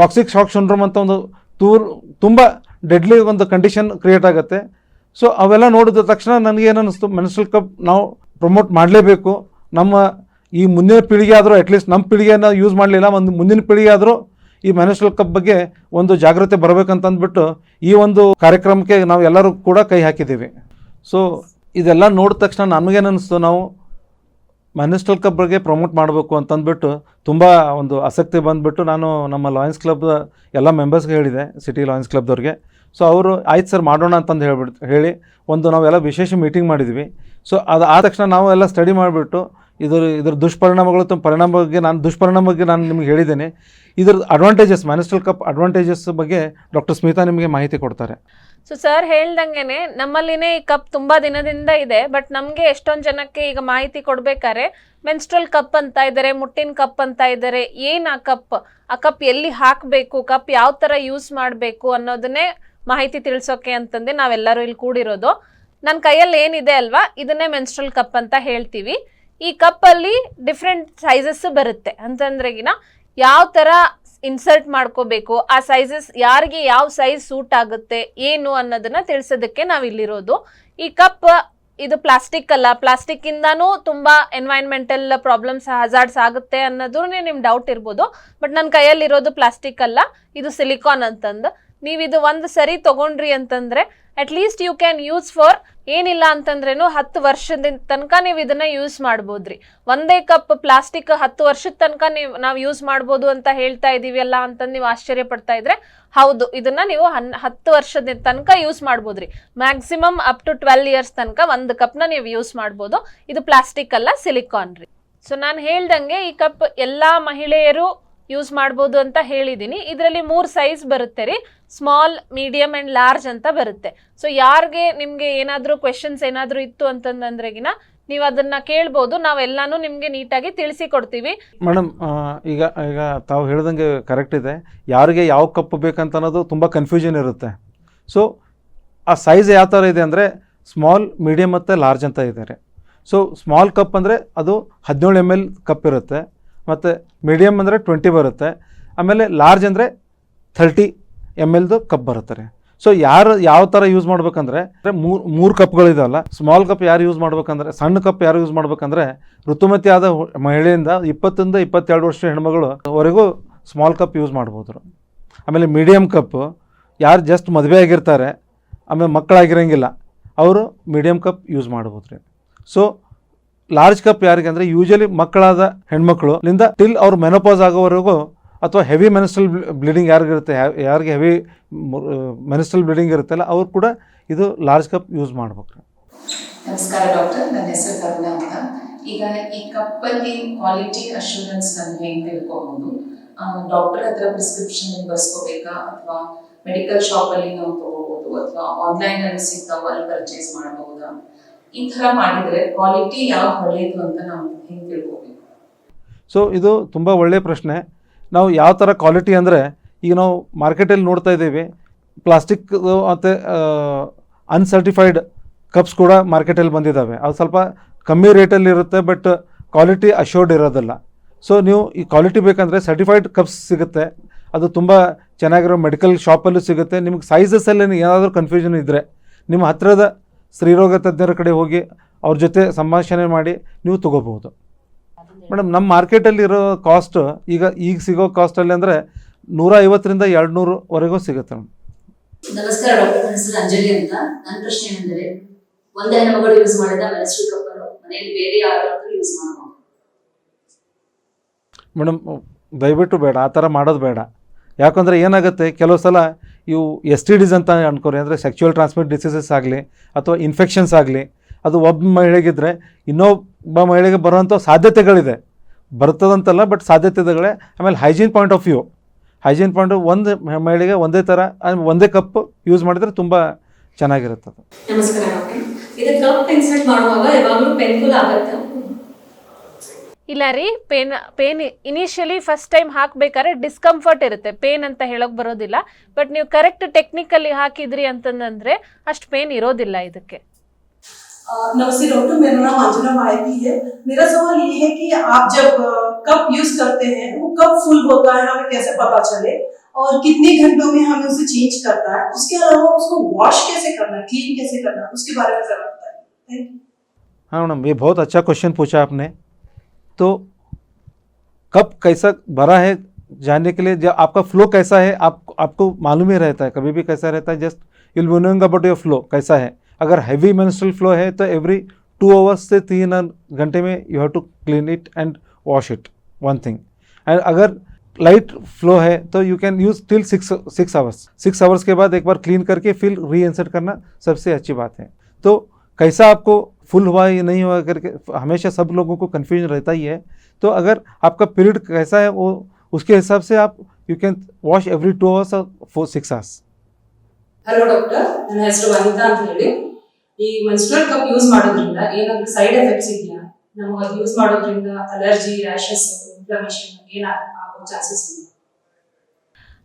ಟಾಕ್ಸಿಕ್ ಶಾಕ್ ಸಿಂಡ್ರೋಮ್ ಅಂತ ಒಂದು ತೂರ್, ತುಂಬ ಡೆಡ್ಲಿ ಒಂದು ಕಂಡೀಷನ್ ಕ್ರಿಯೇಟ್ ಆಗುತ್ತೆ. ಸೊ ಅವೆಲ್ಲ ನೋಡಿದ ತಕ್ಷಣ ನನಗೇನು ಅನ್ನಿಸ್ತು ಮೆನ್ಸ್ಟ್ರಲ್ ಕಪ್ ನಾವು ಪ್ರಮೋಟ್ ಮಾಡಲೇಬೇಕು. ನಮ್ಮ ಈ ಮುಂದಿನ ಪೀಳಿಗೆ ಆದರೂ ಅಟ್ಲೀಸ್ಟ್ ನಮ್ಮ ಪೀಳಿಗೆಯನ್ನು ಯೂಸ್ ಮಾಡಲಿಲ್ಲ. ಒಂದು ಮುಂದಿನ ಪೀಳಿಗೆ ಆದರೂ ಈ ಮೆನ್ಸ್ಟ್ರಲ್ ಕಪ್ ಬಗ್ಗೆ ಒಂದು ಜಾಗ್ರತೆ ಬರಬೇಕಂತ ಅಂದ್ಬಿಟ್ಟು ಈ ಒಂದು ಕಾರ್ಯಕ್ರಮಕ್ಕೆ ನಾವು ಎಲ್ಲರೂ ಕೂಡ ಕೈ ಹಾಕಿದ್ದೀವಿ. ಸೊ ಇದೆಲ್ಲ ನೋಡಿದ ತಕ್ಷಣ ನಮಗೇನು ಅನ್ನಿಸ್ತು ನಾವು ಮೆನಿಸ್ಟ್ರಲ್ ಕಪ್ ಬಗ್ಗೆ ಪ್ರಮೋಟ್ ಮಾಡಬೇಕು ಅಂತಂದ್ಬಿಟ್ಟು ತುಂಬ ಒಂದು ಆಸಕ್ತಿ ಬಂದುಬಿಟ್ಟು ನಾನು ನಮ್ಮ ಲಾಯನ್ಸ್ ಕ್ಲಬ್ ಎಲ್ಲ ಮೆಂಬರ್ಸ್ಗೆ ಹೇಳಿದೆ ಸಿಟಿ ಲಾಯನ್ಸ್ ಕ್ಲಬ್ದವ್ರಿಗೆ ಸೊ ಅವರು, ಆಯ್ತು ಸರ್ ಮಾಡೋಣ ಅಂತಂದು ಹೇಳ್ಬಿಟ್ಟು ಹೇಳಿ, ಒಂದು ನಾವೆಲ್ಲ ವಿಶೇಷ ಮೀಟಿಂಗ್ ಮಾಡಿದ್ವಿ. ಸೊ ಅದು ಆದ ತಕ್ಷಣ ನಾವು ಎಲ್ಲ ಸ್ಟಡಿ ಮಾಡಿಬಿಟ್ಟು ಇದ್ರ ಇದರ ದುಷ್ಪರಿಣಾಮಗಳು ತುಂಬ ಪರಿಣಾಮ ಬಗ್ಗೆ ನಾನು ದುಷ್ಪರಿಣಾಮ ಬಗ್ಗೆ ನಾನು ನಿಮ್ಗೆ ಹೇಳಿದ್ದೇನೆ. ಇದರ ಅಡ್ವಾಂಟೇಜಸ್ ಮ್ಯಾನಿಸ್ಟಲ್ ಕಪ್ ಅಡ್ವಾಂಟೇಜಸ್ ಬಗ್ಗೆ ಡಾಕ್ಟರ್ ಸ್ಮಿತಾ ನಿಮಗೆ ಮಾಹಿತಿ ಕೊಡ್ತಾರೆ. ಸೊ ಸರ್ ಹೇಳ್ದಂಗೆನೆ ನಮ್ಮಲ್ಲಿನೇ ಈ ಕಪ್ ತುಂಬಾ ದಿನದಿಂದ ಇದೆ ಬಟ್ ನಮಗೆ ಎಷ್ಟೊಂದು ಜನಕ್ಕೆ ಈಗ ಮಾಹಿತಿ ಕೊಡ್ಬೇಕಾರೆ ಮೆನ್ಸ್ಟ್ರಲ್ ಕಪ್ ಅಂತ ಇದ್ದಾರೆ ಮುಟ್ಟಿನ ಕಪ್ ಅಂತ ಇದ್ದಾರೆ ಏನು ಆ ಕಪ್ ಆ ಕಪ್ ಎಲ್ಲಿ ಹಾಕಬೇಕು ಕಪ್ ಯಾವ ಥರ ಯೂಸ್ ಮಾಡಬೇಕು ಅನ್ನೋದನ್ನೇ ಮಾಹಿತಿ ತಿಳಿಸೋಕೆ ಅಂತಂದೆ ನಾವೆಲ್ಲರೂ ಇಲ್ಲಿ ಕೂಡಿರೋದು. ನನ್ನ ಕೈಯಲ್ಲಿ ಏನಿದೆ ಅಲ್ವಾ? ಇದನ್ನೇ ಮೆನ್ಸ್ಟ್ರಲ್ ಕಪ್ ಅಂತ ಹೇಳ್ತೀವಿ. ಈ ಕಪ್ ಅಲ್ಲಿ ಡಿಫ್ರೆಂಟ್ ಸೈಜಸ್ ಬರುತ್ತೆ ಅಂತಂದ್ರೆಗಿನ ಯಾವ ತರ ಇನ್ಸರ್ಟ್ ಮಾಡ್ಕೋಬೇಕು, ಆ ಸೈಜಸ್ ಯಾರಿಗೆ ಯಾವ ಸೈಜ್ ಸೂಟ್ ಆಗುತ್ತೆ, ಏನು ಅನ್ನೋದನ್ನ ತಿಳಿಸೋದಕ್ಕೆ ನಾವು ಇಲ್ಲಿರೋದು. ಈ ಕಪ್ ಇದು ಪ್ಲಾಸ್ಟಿಕ್ ಅಲ್ಲ. ಪ್ಲಾಸ್ಟಿಕ್ ಇಂದಾನು ತುಂಬಾ ಎನ್ವೈರನ್ಮೆಂಟಲ್ ಪ್ರಾಬ್ಲಮ್ಸ್ ಹಜಾರ್ಡ್ಸ್ ಆಗುತ್ತೆ ಅನ್ನೋದು ನಿಮ್ ಡೌಟ್ ಇರ್ಬೋದು. ಬಟ್ ನನ್ನ ಕೈಯಲ್ಲಿರೋದು ಪ್ಲಾಸ್ಟಿಕ್ ಅಲ್ಲ. ಇದು ಸಿಲಿಕಾನ್ ಅಂತಂದು. ನೀವು ಇದು ಒಂದು ಸರಿ ತಗೊಂಡ್ರಿ ಅಂತಂದ್ರೆ at least you can use for ಏನಿಲ್ಲ ಅಂತಂದ್ರೇನು ಹತ್ತು ವರ್ಷದ ತನಕ ನೀವು ಇದನ್ನ ಯೂಸ್ ಮಾಡ್ಬೋದ್ರಿ. ಒಂದೇ ಕಪ್ ಪ್ಲಾಸ್ಟಿಕ್ ಹತ್ತು ವರ್ಷದ ತನಕ ನೀವು, ನಾವು ಯೂಸ್ ಮಾಡ್ಬೋದು ಅಂತ ಹೇಳ್ತಾ ಇದೀವಿ ಅಲ್ಲ ಅಂತಂದು ನೀವು ಆಶ್ಚರ್ಯ ಪಡ್ತಾ ಇದ್ರೆ, ಹೌದು, ಇದನ್ನ ನೀವು ಹನ್, ಹತ್ತು ವರ್ಷದ ತನಕ ಯೂಸ್ ಮಾಡ್ಬೋದ್ರಿ. Maximum up to twelve years ತನಕ ಒಂದು ಕಪ್ನ ನೀವು ಯೂಸ್ ಮಾಡ್ಬೋದು. ಇದು ಪ್ಲಾಸ್ಟಿಕ್ ಅಲ್ಲ ಸಿಲಿಕಾನ್ ರೀ. ಸೊ ನಾನು ಹೇಳ್ದಂಗೆ ಈ ಕಪ್ ಎಲ್ಲಾ ಮಹಿಳೆಯರು ಯೂಸ್ ಮಾಡ್ಬೋದು ಅಂತ ಹೇಳಿದ್ದೀನಿ ಇದರಲ್ಲಿ ಮೂರು ಸೈಜ್ ಬರುತ್ತೆ ರೀ. ಸ್ಮಾಲ್ ಮೀಡಿಯಮ್ ಆ್ಯಂಡ್ ಲಾರ್ಜ್ ಅಂತ ಬರುತ್ತೆ. ಸೊ ಯಾರಿಗೆ ನಿಮಗೆ ಏನಾದರೂ ಕ್ವೆಶನ್ಸ್ ಏನಾದರೂ ಇತ್ತು ಅಂತಂದ್ರೆಗಿನ ನೀವು ಅದನ್ನ ಕೇಳ್ಬೋದು. ನಾವೆಲ್ಲಾನು ನಿಮಗೆ ನೀಟಾಗಿ ತಿಳಿಸಿ ಕೊಡ್ತೀವಿ ಮೇಡಮ್ ಈಗ ಈಗ ತಾವು ಹೇಳ್ದಂಗೆ ಕರೆಕ್ಟ್ ಇದೆ. ಯಾರಿಗೆ ಯಾವ ಕಪ್ ಬೇಕಂತ ಅನ್ನೋದು ತುಂಬ ಕನ್ಫ್ಯೂಷನ್ ಇರುತ್ತೆ. ಸೊ ಆ ಸೈಜ್ ಯಾವ ಥರ ಇದೆ ಅಂದರೆ ಸ್ಮಾಲ್ ಮೀಡಿಯಮ್ ಮತ್ತು ಲಾರ್ಜ್ ಅಂತ ಇದ್ದಾರೆ. ಸೊ ಸ್ಮಾಲ್ ಕಪ್ ಅಂದರೆ ಅದು ಹದಿನೇಳು ಎಂ ಎಲ್ ಕಪ್ ಇರುತ್ತೆ. ಮತ್ತು ಮೀಡಿಯಮ್ ಅಂದರೆ ಟ್ವೆಂಟಿ ಬರುತ್ತೆ. ಆಮೇಲೆ ಲಾರ್ಜ್ ಅಂದರೆ ಥರ್ಟಿ ಎಂ ಎಲ್ದು ಕಪ್ ಬರುತ್ತೆ ರೀ. ಸೊ ಯಾರು, ಯಾವ ಥರ ಯೂಸ್ ಮಾಡ್ಬೇಕಂದ್ರೆ ಮೂರು ಮೂರು ಕಪ್ಗಳಿದಾವಲ್ಲ ಸ್ಮಾಲ್ ಕಪ್ ಯಾರು ಯೂಸ್ ಮಾಡ್ಬೇಕಂದ್ರೆ, ಸಣ್ಣ ಕಪ್ ಯಾರು ಯೂಸ್ ಮಾಡ್ಬೇಕಂದ್ರೆ, ಋತುಮತಿ ಆದ ಮಹಿಳೆಯಿಂದ ಇಪ್ಪತ್ತರಿಂದ ಇಪ್ಪತ್ತೆರಡು ವರ್ಷ ಹೆಣ್ಮಗಳು ವರೆಗೂ ಸ್ಮಾಲ್ ಕಪ್ ಯೂಸ್ ಮಾಡ್ಬೋದು ಆಮೇಲೆ ಮೀಡಿಯಮ್ ಕಪ್ ಯಾರು ಜಸ್ಟ್ ಮದುವೆ ಆಗಿರ್ತಾರೆ, ಆಮೇಲೆ ಮಕ್ಕಳಾಗಿರೋಂಗಿಲ್ಲ, ಅವರು ಮೀಡಿಯಮ್ ಕಪ್ ಯೂಸ್ ಮಾಡ್ಬೋದು ರೀ. ಸೊ ಲಾರ್ಜ್ ಕಪ್ ಯಾರಿಗೆ ಅಂದ್ರೆ ಯೂಶಲಿ ಮಕ್ಕಳಾದ ಹೆಣ್ಮಕ್ಳು ಲಿಂದ ಟಿಲ್ ಅವ್ರ ಮೆನೋಪಾಸ್ ಆಗೋವರೆಗೂ ಅಥವಾ ಹೆವಿ ಮೆನಿಸ್ಟ್ರಲ್ ಬ್ಲೀಡಿಂಗ್ ಯಾರಿಗಿರುತ್ತೆ ಯಾರಿಗೆ ಹೆವಿ ಮೆನಿಸ್ಟ್ರಲ್ ಬ್ಲೀಡಿಂಗ್ ಇರುತ್ತಲ್ಲ, ಅವ್ರು ಕೂಡ ಇದು ಲಾರ್ಜ್ ಕಪ್ ಯೂಸ್ ಮಾಡ್ಬೇಕು. ನಮಸ್ಕಾರ ಡಾಕ್ಟರ್ ನನ್ನ ಹೆಸರು ಕರುಣಾ ಅಂತ. ಈಗ ಈ ಕಪ್ಪಲ್ಲಿ ಕ್ವಾಲಿಟಿ ಅಶೂರೆನ್ಸ್ ನಾನು ಹೆಂಗ್ ತಿಳ್ಕೊಬಹುದು? ಡಾಕ್ಟರ್ ಹತ್ರ ಪ್ರಿಸ್ಕ್ರಿಪ್ಷನ್ ಬರ್ಸ್ಕೋಬೇಕಾ? ಅಥವಾ ಮೆಡಿಕಲ್ ಶಾಪ್ ಅಲ್ಲಿ ನಾವು ತಗೋಬಹುದು, ಅಥವಾ ಆನ್ಲೈನ್ ಅಲ್ಲಿ ಸಿಗ್ತಾವ ಅಲ್ಲಿ ಪರ್ಚೇಸ್ ಮಾಡಬಹುದಾ ಮಾಡಿದ್ರೆ ಕ್ವಾಲಿಟಿ ಯಾವ ಒಳ್ಳೆಯದು ಅಂತ ನಾವು ಹೆಂಗ್ ತಿಳ್ಕೋಬೇಕು? ಸೊ ಇದು ತುಂಬ ಒಳ್ಳೆಯ ಪ್ರಶ್ನೆ. ನಾವು ಯಾವ ಥರ ಕ್ವಾಲಿಟಿ ಅಂದರೆ, ಈಗ ನಾವು ಮಾರ್ಕೆಟಲ್ಲಿ ನೋಡ್ತಾ ಇದ್ದೀವಿ ಪ್ಲಾಸ್ಟಿಕ್ ಮತ್ತು ಅನ್ಸರ್ಟಿಫೈಡ್ ಕಪ್ಸ್ ಕೂಡ ಮಾರ್ಕೆಟಲ್ಲಿ ಬಂದಿದ್ದಾವೆ. ಅದು ಸ್ವಲ್ಪ ಕಮ್ಮಿ ರೇಟಲ್ಲಿ ಇರುತ್ತೆ ಬಟ್ ಕ್ವಾಲಿಟಿ ಅಶೋರ್ಡ್ ಇರೋದಿಲ್ಲ. ಸೊ ನೀವು ಈ ಕ್ವಾಲಿಟಿ ಬೇಕಂದರೆ ಸರ್ಟಿಫೈಡ್ ಕಪ್ಸ್ ಸಿಗುತ್ತೆ. ಅದು ತುಂಬ ಚೆನ್ನಾಗಿರೋ ಮೆಡಿಕಲ್ ಶಾಪಲ್ಲೂ ಸಿಗುತ್ತೆ. ನಿಮಗೆ ಸೈಜಸ್ಸಲ್ಲಿ ಏನಾದರೂ ಕನ್ಫ್ಯೂಷನ್ ಇದ್ದರೆ ನಿಮ್ಮ ಹತ್ತಿರದ ಸ್ತ್ರೀರೋಗ ತಜ್ಞರ ಕಡೆ ಹೋಗಿ ಅವ್ರ ಜೊತೆ ಸಂಭಾಷಣೆ ಮಾಡಿ ನೀವು ತಗೋಬಹುದು. ಮೇಡಮ್ ನಮ್ಮ ಮಾರ್ಕೆಟಲ್ಲಿರೋ ಕಾಸ್ಟ್ ಈಗ ಈಗ ಸಿಗೋ ಕಾಸ್ಟಲ್ಲಿ ಅಂದರೆ ನೂರ ಐವತ್ತರಿಂದ ಎರಡು ನೂರುವರೆಗೂ ಸಿಗುತ್ತೆ ಮೇಡಮ್. ನಮಸ್ಕಾರ ಡಾಕ್ಟರ್ ನನ್ನ ಹೆಸರು ಅಂಜಲಿ ಅಂತ. ನನ್ನ ಪ್ರಶ್ನೆ ಏನೆಂದರೆ ಒಂದೇ ಹೆಣ್ಮಗಳು ಯೂಸ್ ಮಾಡಿದ ಮೆನ್ಸ್ಟ್ರಲ್ ಕಪ್ ಅನ್ನು ಮನೆಯಲ್ಲಿ ಬೇರೆ ಯಾರಾದರೂ ಯೂಸ್ ಮಾಡಬಹುದು? ಮೇಡಮ್ ದಯವಿಟ್ಟು ಬೇಡ ಆ ಥರ ಮಾಡೋದು ಬೇಡ. ಯಾಕಂದರೆ ಏನಾಗುತ್ತೆ ಕೆಲವು ಸಲ ಇವು ಎಸ್ ಟಿ ಡಿಸ್ ಅಂತ ಅನ್ಕೋರಿ, ಅಂದರೆ ಸೆಕ್ಚುಯಲ್ ಟ್ರಾನ್ಸ್ಮಿಟ್ ಡಿಸೀಸಸ್ ಆಗಲಿ ಅಥವಾ ಇನ್ಫೆಕ್ಷನ್ಸ್ ಆಗಲಿ, ಅದು ಒಬ್ಬ ಮಹಿಳೆಗಿದ್ರೆ ಇನ್ನೊಬ್ಬ ಮಹಿಳೆಗೆ ಬರುವಂಥ ಸಾಧ್ಯತೆಗಳಿದೆ. ಬರ್ತದಂತಲ್ಲ ಬಟ್ ಸಾಧ್ಯತೆಗಳೇ. ಆಮೇಲೆ hygiene point of view hygiene point ಒಂದು ಮಹಿಳೆಗೆ ಒಂದೇ ಥರ ಒಂದೇ ಕಪ್ ಯೂಸ್ ಮಾಡಿದರೆ ತುಂಬ ಚೆನ್ನಾಗಿರುತ್ತೆ ಅದು ಇಲ್ಲ ರೀ pain pain initially first time ಹಾಕ್ಬೇಕಾದ್ರೆ discomfort ಇರುತ್ತೆ ಪೇನ್ ಅಂತ ಹೇಳಕ್ ಬರೋದಿಲ್ಲ ಬಟ್ ನೀವು ಕರೆಕ್ಟ್ ಟೆಕ್ನಿಕಲ್ಲಿ ಹಾಕಿದ್ರಿ ಅಂತಂದ್ರೆ ಅಷ್ಟು ಪೇನ್ ಇರೋದಿಲ್ಲ ಇದಕ್ಕೆ अ, नमस्ते डॉक्टर मेरा नाम अंजना माइती है मेरा सवाल ये है कि आप जब अ, कप यूज करते हैं वो कब फुल होता है हमें कैसे पता चले और कितने घंटों में हमें उसे चेंज करना है उसके अलावा उसको वॉश कैसे करना है क्लीन कैसे करना है उसके बारे में जरा बताइए थैंक यू हाँ मैडम ये बहुत अच्छा क्वेश्चन पूछा आपने तो कब कैसा भरा है जानने के लिए जब आपका फ्लो कैसा है, आप, आपको मालूम ही रहता है, कभी भी कैसा रहता है just you'll be knowing about your flow कैसा है। अगर हैवी मेंस्ट्रुअल फ्लो है तो एवरी टू आवर्स से तीन घंटे में you have to clean it and wash it one thing and अगर लाइट फ्लो है तो you can use till six six hours six hours के बाद एक बार क्लीन करके फिर री करना सबसे अच्छी बात है। तो कैसा आपको फुल हुआ या नहीं हुआ करके हमेशा सब लोगों को कन्फ्यूजन रहता ही है तो अगर आपका पीरियड कैसा है वो उसके हिसाब से आप you can wash every two hours और four six hours hello doctor ನನ್ನ ಹೆಸರು ವನಿತಾ ಅಂತ ಹೇಳಿ ಈ ಮೆನ್ಸ್ಟ್ರಲ್ ಕಪ್ ಯೂಸ್ ಮಾಡೋದ್ರಿಂದ ಏನಾದ್ರು ಸೈಡ್ ಎಫೆಕ್ಟ್ಸ್ ಇದೆಯಾ ನಮಗೆ ಅದು ಯೂಸ್ ಮಾಡೋದ್ರಿಂದ ಅಲರ್ಜಿ ರ್ಯಾಷಸ್ ಇನ್ಫ್ಲಮೇಷನ್ ಏನ ಆಗೋ ಚಾನ್ಸಸ್ ಇದೆ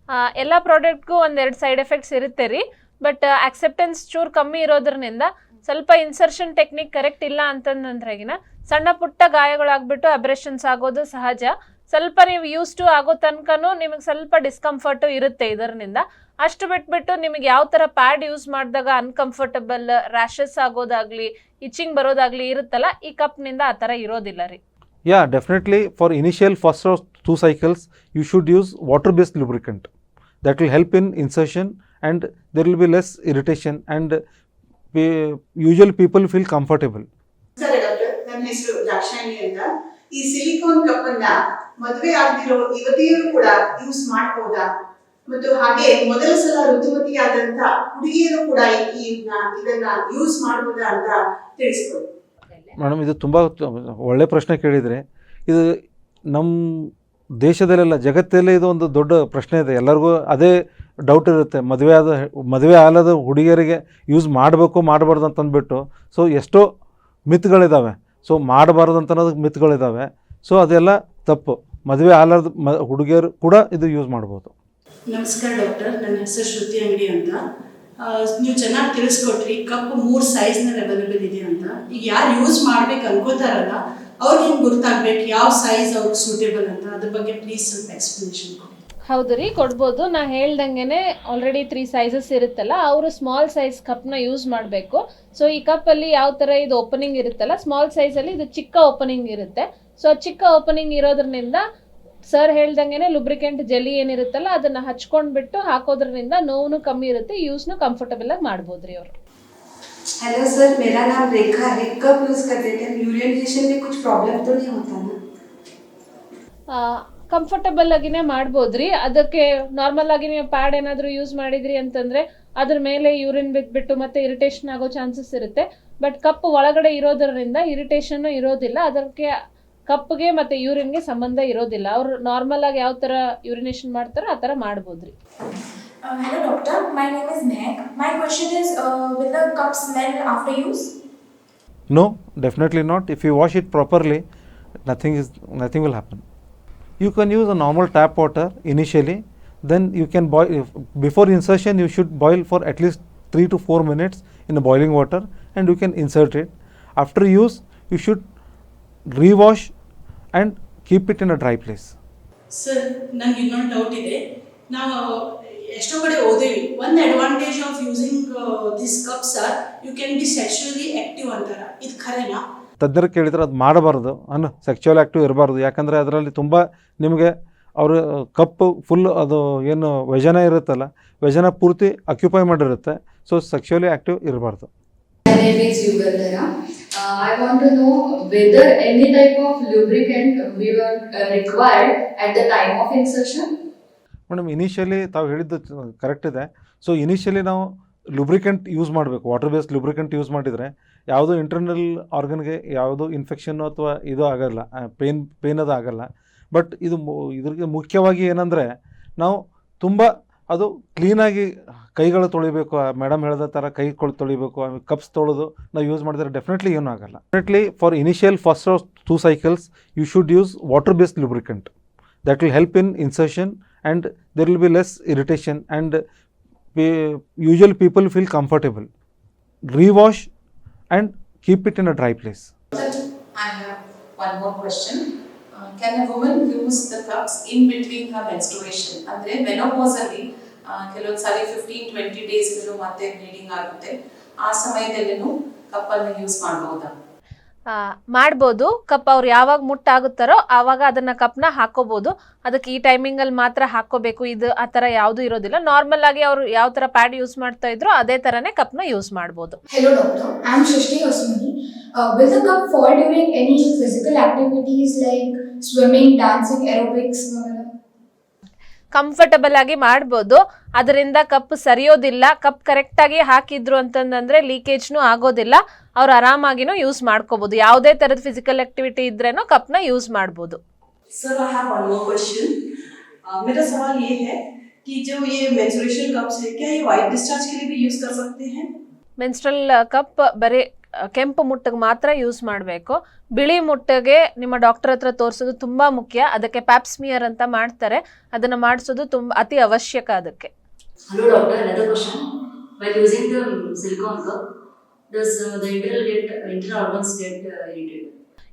ಆ, ಎಲ್ಲ ಪ್ರಾಡಕ್ಟ್ಗೂ ಒಂದೆರಡು ಸೈಡ್ ಎಫೆಕ್ಟ್ಸ್ ಇರುತ್ತೆ ರೀ ಬಟ್ ಅಕ್ಸೆಪ್ಟೆನ್ಸ್ ಚೂರು ಕಮ್ಮಿ ಇರೋದ್ರಿಂದ ಸ್ವಲ್ಪ ಇನ್ಸರ್ಷನ್ ಟೆಕ್ನಿಕ್ ಕರೆಕ್ಟ್ ಇಲ್ಲ ಅಂತಂದ್ರೆಗಿನ ಸಣ್ಣ ಪುಟ್ಟ ಗಾಯಗಳಾಗ್ಬಿಟ್ಟು ಅಬ್ರೆಷನ್ಸ್ ಆಗೋದು ಸಹಜ. ಸ್ವಲ್ಪ ನೀವು ಯೂಸ್ ಟು ಆಗೋ ತನಕನೂ ನಿಮಗೆ ಸ್ವಲ್ಪ ಡಿಸ್ಕಂಫರ್ಟು ಇರುತ್ತೆ ಇದರಿಂದ ಅಷ್ಟು ಬಿಟ್ಬಿಟ್ಟು ನಿಮಗೆ ಯಾವ ಥರ ಪ್ಯಾಡ್ ಯೂಸ್ ಮಾಡಿದಾಗ ಅನ್ಕಂಫರ್ಟಬಲ್ ರ್ಯಾಷಸ್ ಆಗೋದಾಗ್ಲಿ ಇಚಿಂಗ್ ಬರೋದಾಗ್ಲಿ ಇರುತ್ತಲ್ಲ, ಈ ಕಪ್ನಿಂದ ಆ ಥರ ಇರೋದಿಲ್ಲ ರೀ. Yeah definitely for initial first two cycles you should use water based lubricant that will help in insertion and there will be less irritation and pe- people feel comfortable comfortable. Sir doctor ನನ್ನ ಹೆಸರು ದಾಕ್ಷಾಯಣಿ ಅಂತ. ಈ silicon cup ಅನ್ನ ಮದುವೆ ಆಗದಿರೋ ಯುವತಿಯರು ಕೂಡ use ಮಾಡಬಹುದಾ ಮತ್ತು ಹಾಗೆ ಮೊದಲ ಸಲ ಋತುಮತಿಯಾದಂತ ಹುಡುಗಿಯರು ಕೂಡ ಈ ಇದನ್ನ ಯೂಸ್ ಮಾಡಬಹುದಾ ಅಂತ ತಿಳಿಸ್ಕೊಳ್ಳಿ ಮೇಡಮ್ ಇದು ತುಂಬ ಒಳ್ಳೆ ಪ್ರಶ್ನೆ ಕೇಳಿದರೆ. ಇದು ನಮ್ಮ ದೇಶದಲ್ಲೆಲ್ಲ ಜಗತ್ತಲ್ಲೇ ಇದು ಒಂದು ದೊಡ್ಡ ಪ್ರಶ್ನೆ ಇದೆ. ಎಲ್ಲರಿಗೂ ಅದೇ ಡೌಟ್ ಇರುತ್ತೆ. ಮದುವೆ ಆದ ಮದುವೆ ಆಗದ ಹುಡುಗಿಯರಿಗೆ ಯೂಸ್ ಮಾಡಬೇಕು, ಮಾಡಬಾರ್ದು ಅಂತ ಅಂದ್ಬಿಟ್ಟು ಸೊ ಎಷ್ಟೋ ಮಿತ್ಗಳಿದ್ದಾವೆ ಸೊ ಮಾಡಬಾರ್ದು ಅಂತ ಅನ್ನೋದಕ್ಕೆ ಮಿತ್ಗಳಿದ್ದಾವೆ ಸೊ ಅದೆಲ್ಲ ತಪ್ಪು. ಮದುವೆ ಆಲದ ಮ ಹುಡುಗಿಯರು ಕೂಡ ಇದು ಯೂಸ್ ಮಾಡ್ಬೋದು. ನಮಸ್ಕಾರ ಡಾಕ್ಟರ್. ನನ್ನ ಹೆಸರು ಶ್ರುತಿ ಅಂಗಡಿ ಅಂತ. ನೀವು ಚೆನ್ನಾಗಿ ತಿಳಿಸ್ಕೊಟ್ರಿ. ಕಪ್ ಮೂರು ಸೈಜ್ನಲ್ಲಿ ಅವೈಲೇಬಲ್ ಇದೆ ಅಂತ. ಈಗ ಯಾರು ಯೂಸ್ ಮಾಡ್ಬೇಕು ಅನ್ಕೋತಾರಲ್ಲ ಅವ್ರಿಗೆ ಗೊತ್ತಾಗ್ಬೇಕು? ಯಾವ ಸೈಜ್ ಅವ್ರಿಗೆ ಸೂಟೇಬಲ್ ಅಂತ? ಅದ್ರ ಬಗ್ಗೆ ಸ್ವಲ್ಪ ಎಕ್ಸ್ಪ್ಲನೇಷನ್ ಕೊಡಿ. ಹೌದು ರೀ, ಕೊಡ್ಬೋದು. ನಾ ಹೇಳ್ದಂಗೆನೆ ಆಲ್ರೆಡಿ ತ್ರೀ ಸೈಜಸ್ ಇರುತ್ತಲ್ಲ, ಅವರು ಸ್ಮಾಲ್ ಸೈಜ್ ಕಪ್ನ ಯೂಸ್ ಮಾಡಬೇಕು. ಸೊ ಈ ಕಪ್ಪಲ್ಲಿ ಯಾವ ಥರ ಇದು ಓಪನಿಂಗ್ ಇರುತ್ತಲ್ಲ ಸ್ಮಾಲ್ ಸೈಜಲ್ಲಿ ಇದು ಚಿಕ್ಕ ಓಪನಿಂಗ್ ಇರುತ್ತೆ. ಸೊ ಚಿಕ್ಕ ಓಪನಿಂಗ್ ಇರೋದ್ರಿಂದ ಸರ್ ಹೇಳ್ದಂಗೆನೆ ಲುಬ್ರಿಕೆಂಟ್ ಜೆಲಿ ಏನಿರುತ್ತಲ್ಲ, ಅದನ್ನ ಹಚ್ಕೊಂಡ್ಬಿಟ್ಟು ಹಾಕೋದ್ರಿಂದ ನೋವು ಕಮ್ಮಿ ಇರುತ್ತೆ ಯೂಸ್ನು ಕಂಫರ್ಟಬಲ್ ಆಗಿ ಮಾಡ್ಬೋದು ರೀ ಅವರು. हेलो सर मेरा नाम रेखा है कब यूज़ करते थे यूरिनाइजेशन में कुछ प्रॉब्लम तो नहीं होता ना ಕಂಫರ್ಟಬಲ್ ಆಗಿನೇ ಮಾಡ್ಬೋದ್ರಿ ಅದಕ್ಕೆ ನಾರ್ಮಲ್ ಆಗಿ ನೀವು ಪ್ಯಾಡ್ ಏನಾದರೂ ಯೂಸ್ ಮಾಡಿದ್ರಿ ಅಂತಂದ್ರೆ ಅದ್ರ ಮೇಲೆ ಯೂರಿನ್ ಬಿದ್ಬಿಟ್ಟು ಮತ್ತೆ ಇರಿಟೇಷನ್ ಆಗೋ ಚಾನ್ಸಸ್ ಇರುತ್ತೆ ಬಟ್ ಕಪ್ ಒಳಗಡೆ ಇರೋದರಿಂದ ಇರಿಟೇಷನ್ ಇರೋದಿಲ್ಲ ಅದಕ್ಕೆ ಕಪ್ಗೆ ಮತ್ತೆ ಯೂರಿನ್ಗೆ ಸಂಬಂಧ ಇರೋದಿಲ್ಲ ಅವ್ರು ನಾರ್ಮಲ್ ಆಗಿ ಯಾವ ಥರ ಯೂರಿನೇಷನ್ ಮಾಡ್ತಾರೋ ಆ ಥರ ಮಾಡ್ಬೋದ್ರಿ Uh, hello doctor, my name is Mehak. My question is, uh, will the cup smell after use? No, definitely not. If you wash it properly, nothing is nothing will happen. You can use a normal tap water initially. Then you can boil if- before insertion. You should boil for at least three to four minutes in the boiling water, and you can insert it. After use, you should rewash and keep it in a dry place. Sir ನಂಗೆ ಇನ್ನೊಂದು doubt ಇದೆ ನಾವು ಎಷ್ಟೋ ಕಡೆ ಓದೇವಿ ಒಂದು advantage of using this cups are you can be sexually active ಅಂತಾರ. ಇದು ಖರೇನಾ? ತಜ್ಞರು ಕೇಳಿದ್ರೆ ಅದು ಮಾಡಬಾರ್ದು. ಅನ್ನು ಸೆಕ್ಚುವಲ್ ಆ್ಯಕ್ಟಿವ್ ಇರಬಾರ್ದು. ಯಾಕಂದರೆ ಅದರಲ್ಲಿ ತುಂಬ ನಿಮಗೆ ಅವರು ಕಪ್ಪು ಫುಲ್ ಅದು ಏನು ವ್ಯಜನ ಇರುತ್ತಲ್ಲ ವ್ಯಜನ ಪೂರ್ತಿ ಅಕ್ಯುಪೈ ಮಾಡಿರುತ್ತೆ. ಸೊ ಸೆಕ್ಚುವಲಿ ಆ್ಯಕ್ಟಿವ್ ಇರಬಾರ್ದು. My name is Yugandhara. Uh, I want to know whether any type of lubricant we were uh, required at the time of insertion. Madam initially ತಾವು ಹೇಳಿದ್ದು correct ಇದೆ. So initially ನಾವು lubricant use ಮಾಡಬೇಕು. Water based lubricant use ಮಾಡಿದರೆ ಯಾವುದೋ internal ಆರ್ಗನ್ಗೆ ಯಾವುದೋ infection ಅಥವಾ ಇದು ಆಗಲ್ಲ ಪೇನ್ ಪೇನ್ ಅದು ಆಗಲ್ಲ. ಬಟ್ ಇದು ಇದ್ರಿಗೆ ಮುಖ್ಯವಾಗಿ ಏನಂದರೆ ನಾವು ತುಂಬ ಅದು ಕ್ಲೀನಾಗಿ ಕೈಗಳು ತೊಳಿಬೇಕು. ಮೇಡಮ್ ಹೇಳಿದ ಥರ ಕೈ ಕೊಳ್ ತೊಳಿಬೇಕು. ಕಪ್ಸ್ ತೊಳೆದು ನಾವು ಯೂಸ್ ಮಾಡಿದರೆ ಡೆಫಿನೆಟ್ಲಿ ಏನೂ ಆಗಲ್ಲ. Definitely for initial first two cycles you should use water based lubricant that will help in insertion and there will be less irritation and pe- usually people feel comfortable rewash and keep it in a dry place I have one more question. Uh, can a woman use the cups in between her menstruation? ಅಂದ್ರೆ menopause ಅಲ್ಲಿ ಕೆಲವೊಂದು sorry fifteen twenty days ಮತ್ತೆ bleeding ಆಗುತ್ತೆ ಆ ಸಮಯದಲ್ಲಿನೂ ಕಪ್ಪನ್ನು use ಮಾಡಬಹುದಾ ಆ, ಮಾಡ್ಬೋದು. Cup ಅವ್ರು ಯಾವಾಗ ಮುಟ್ಟಾಗುತ್ತಾರೋ ಆವಾಗ ಅದನ್ನ ಕಪ್ನ ಹಾಕೋಬಹುದು ಅದಕ್ಕೆ ಈ ಟೈಮಿಂಗ್ ಅಲ್ಲಿ ಮಾತ್ರ ಹಾಕೋಬೇಕು. ಇದು ಆ ತರ ಯಾವುದು ಇರೋದಿಲ್ಲ. ನಾರ್ಮಲ್ ಆಗಿ ಅವರು ಯಾವ ತರ ಪ್ಯಾಡ್ ಯೂಸ್ ಮಾಡ್ತಾ ಇದ್ರು ಅದೇ ತರನೇ ಕಪ್ನ ಯೂಸ್ ಮಾಡಬಹುದು hello doctor Srishti any physical activities like swimming dancing comfortable ಆಗಿ ಮಾಡ್ಬೋದು. ಅದರಿಂದ ಕಪ್ ಸರಿಯೋದಿಲ್ಲ. ಕಪ್ ಕರೆಕ್ಟಾಗಿ ಹಾಕಿದ್ರು ಅಂತಂದ್ರೆ ಲೀಕೇಜ್ನು ಆಗೋದಿಲ್ಲ. ಅವ್ರು ಆರಾಮಾಗಿನೂ ಯೂಸ್ ಮಾಡ್ಕೋಬಹುದು ಯಾವುದೇ ತರದ ಫಿಸಿಕಲ್ ಆಕ್ಟಿವಿಟಿ ಇದ್ರೇನು ಕಪ್ನ ಯೂಸ್ ಮಾಡ್ಬೋದು. ಮೆನ್ಸ್ಟ್ರಲ್ ಕಪ್ ಬರೀ ಕೆಂಪು ಮುಟ್ಟಗೆ ಮಾತ್ರ ಯೂಸ್ ಮಾಡಬೇಕು. ಬಿಳಿ ಮುಟ್ಟಗೆ ನಿಮ್ಮ ಡಾಕ್ಟರ್ ಹತ್ರ ತೋರಿಸೋದು ತುಂಬ ಮುಖ್ಯ. ಅದಕ್ಕೆ ಪ್ಯಾಪ್ಸ್ಮಿಯರ್ ಅಂತ ಮಾಡ್ತಾರೆ. ಅದನ್ನು ಮಾಡಿಸೋದು ತುಂಬ ಅತಿ ಅವಶ್ಯಕ ಅದಕ್ಕೆ. Doctor using silicone cup the organs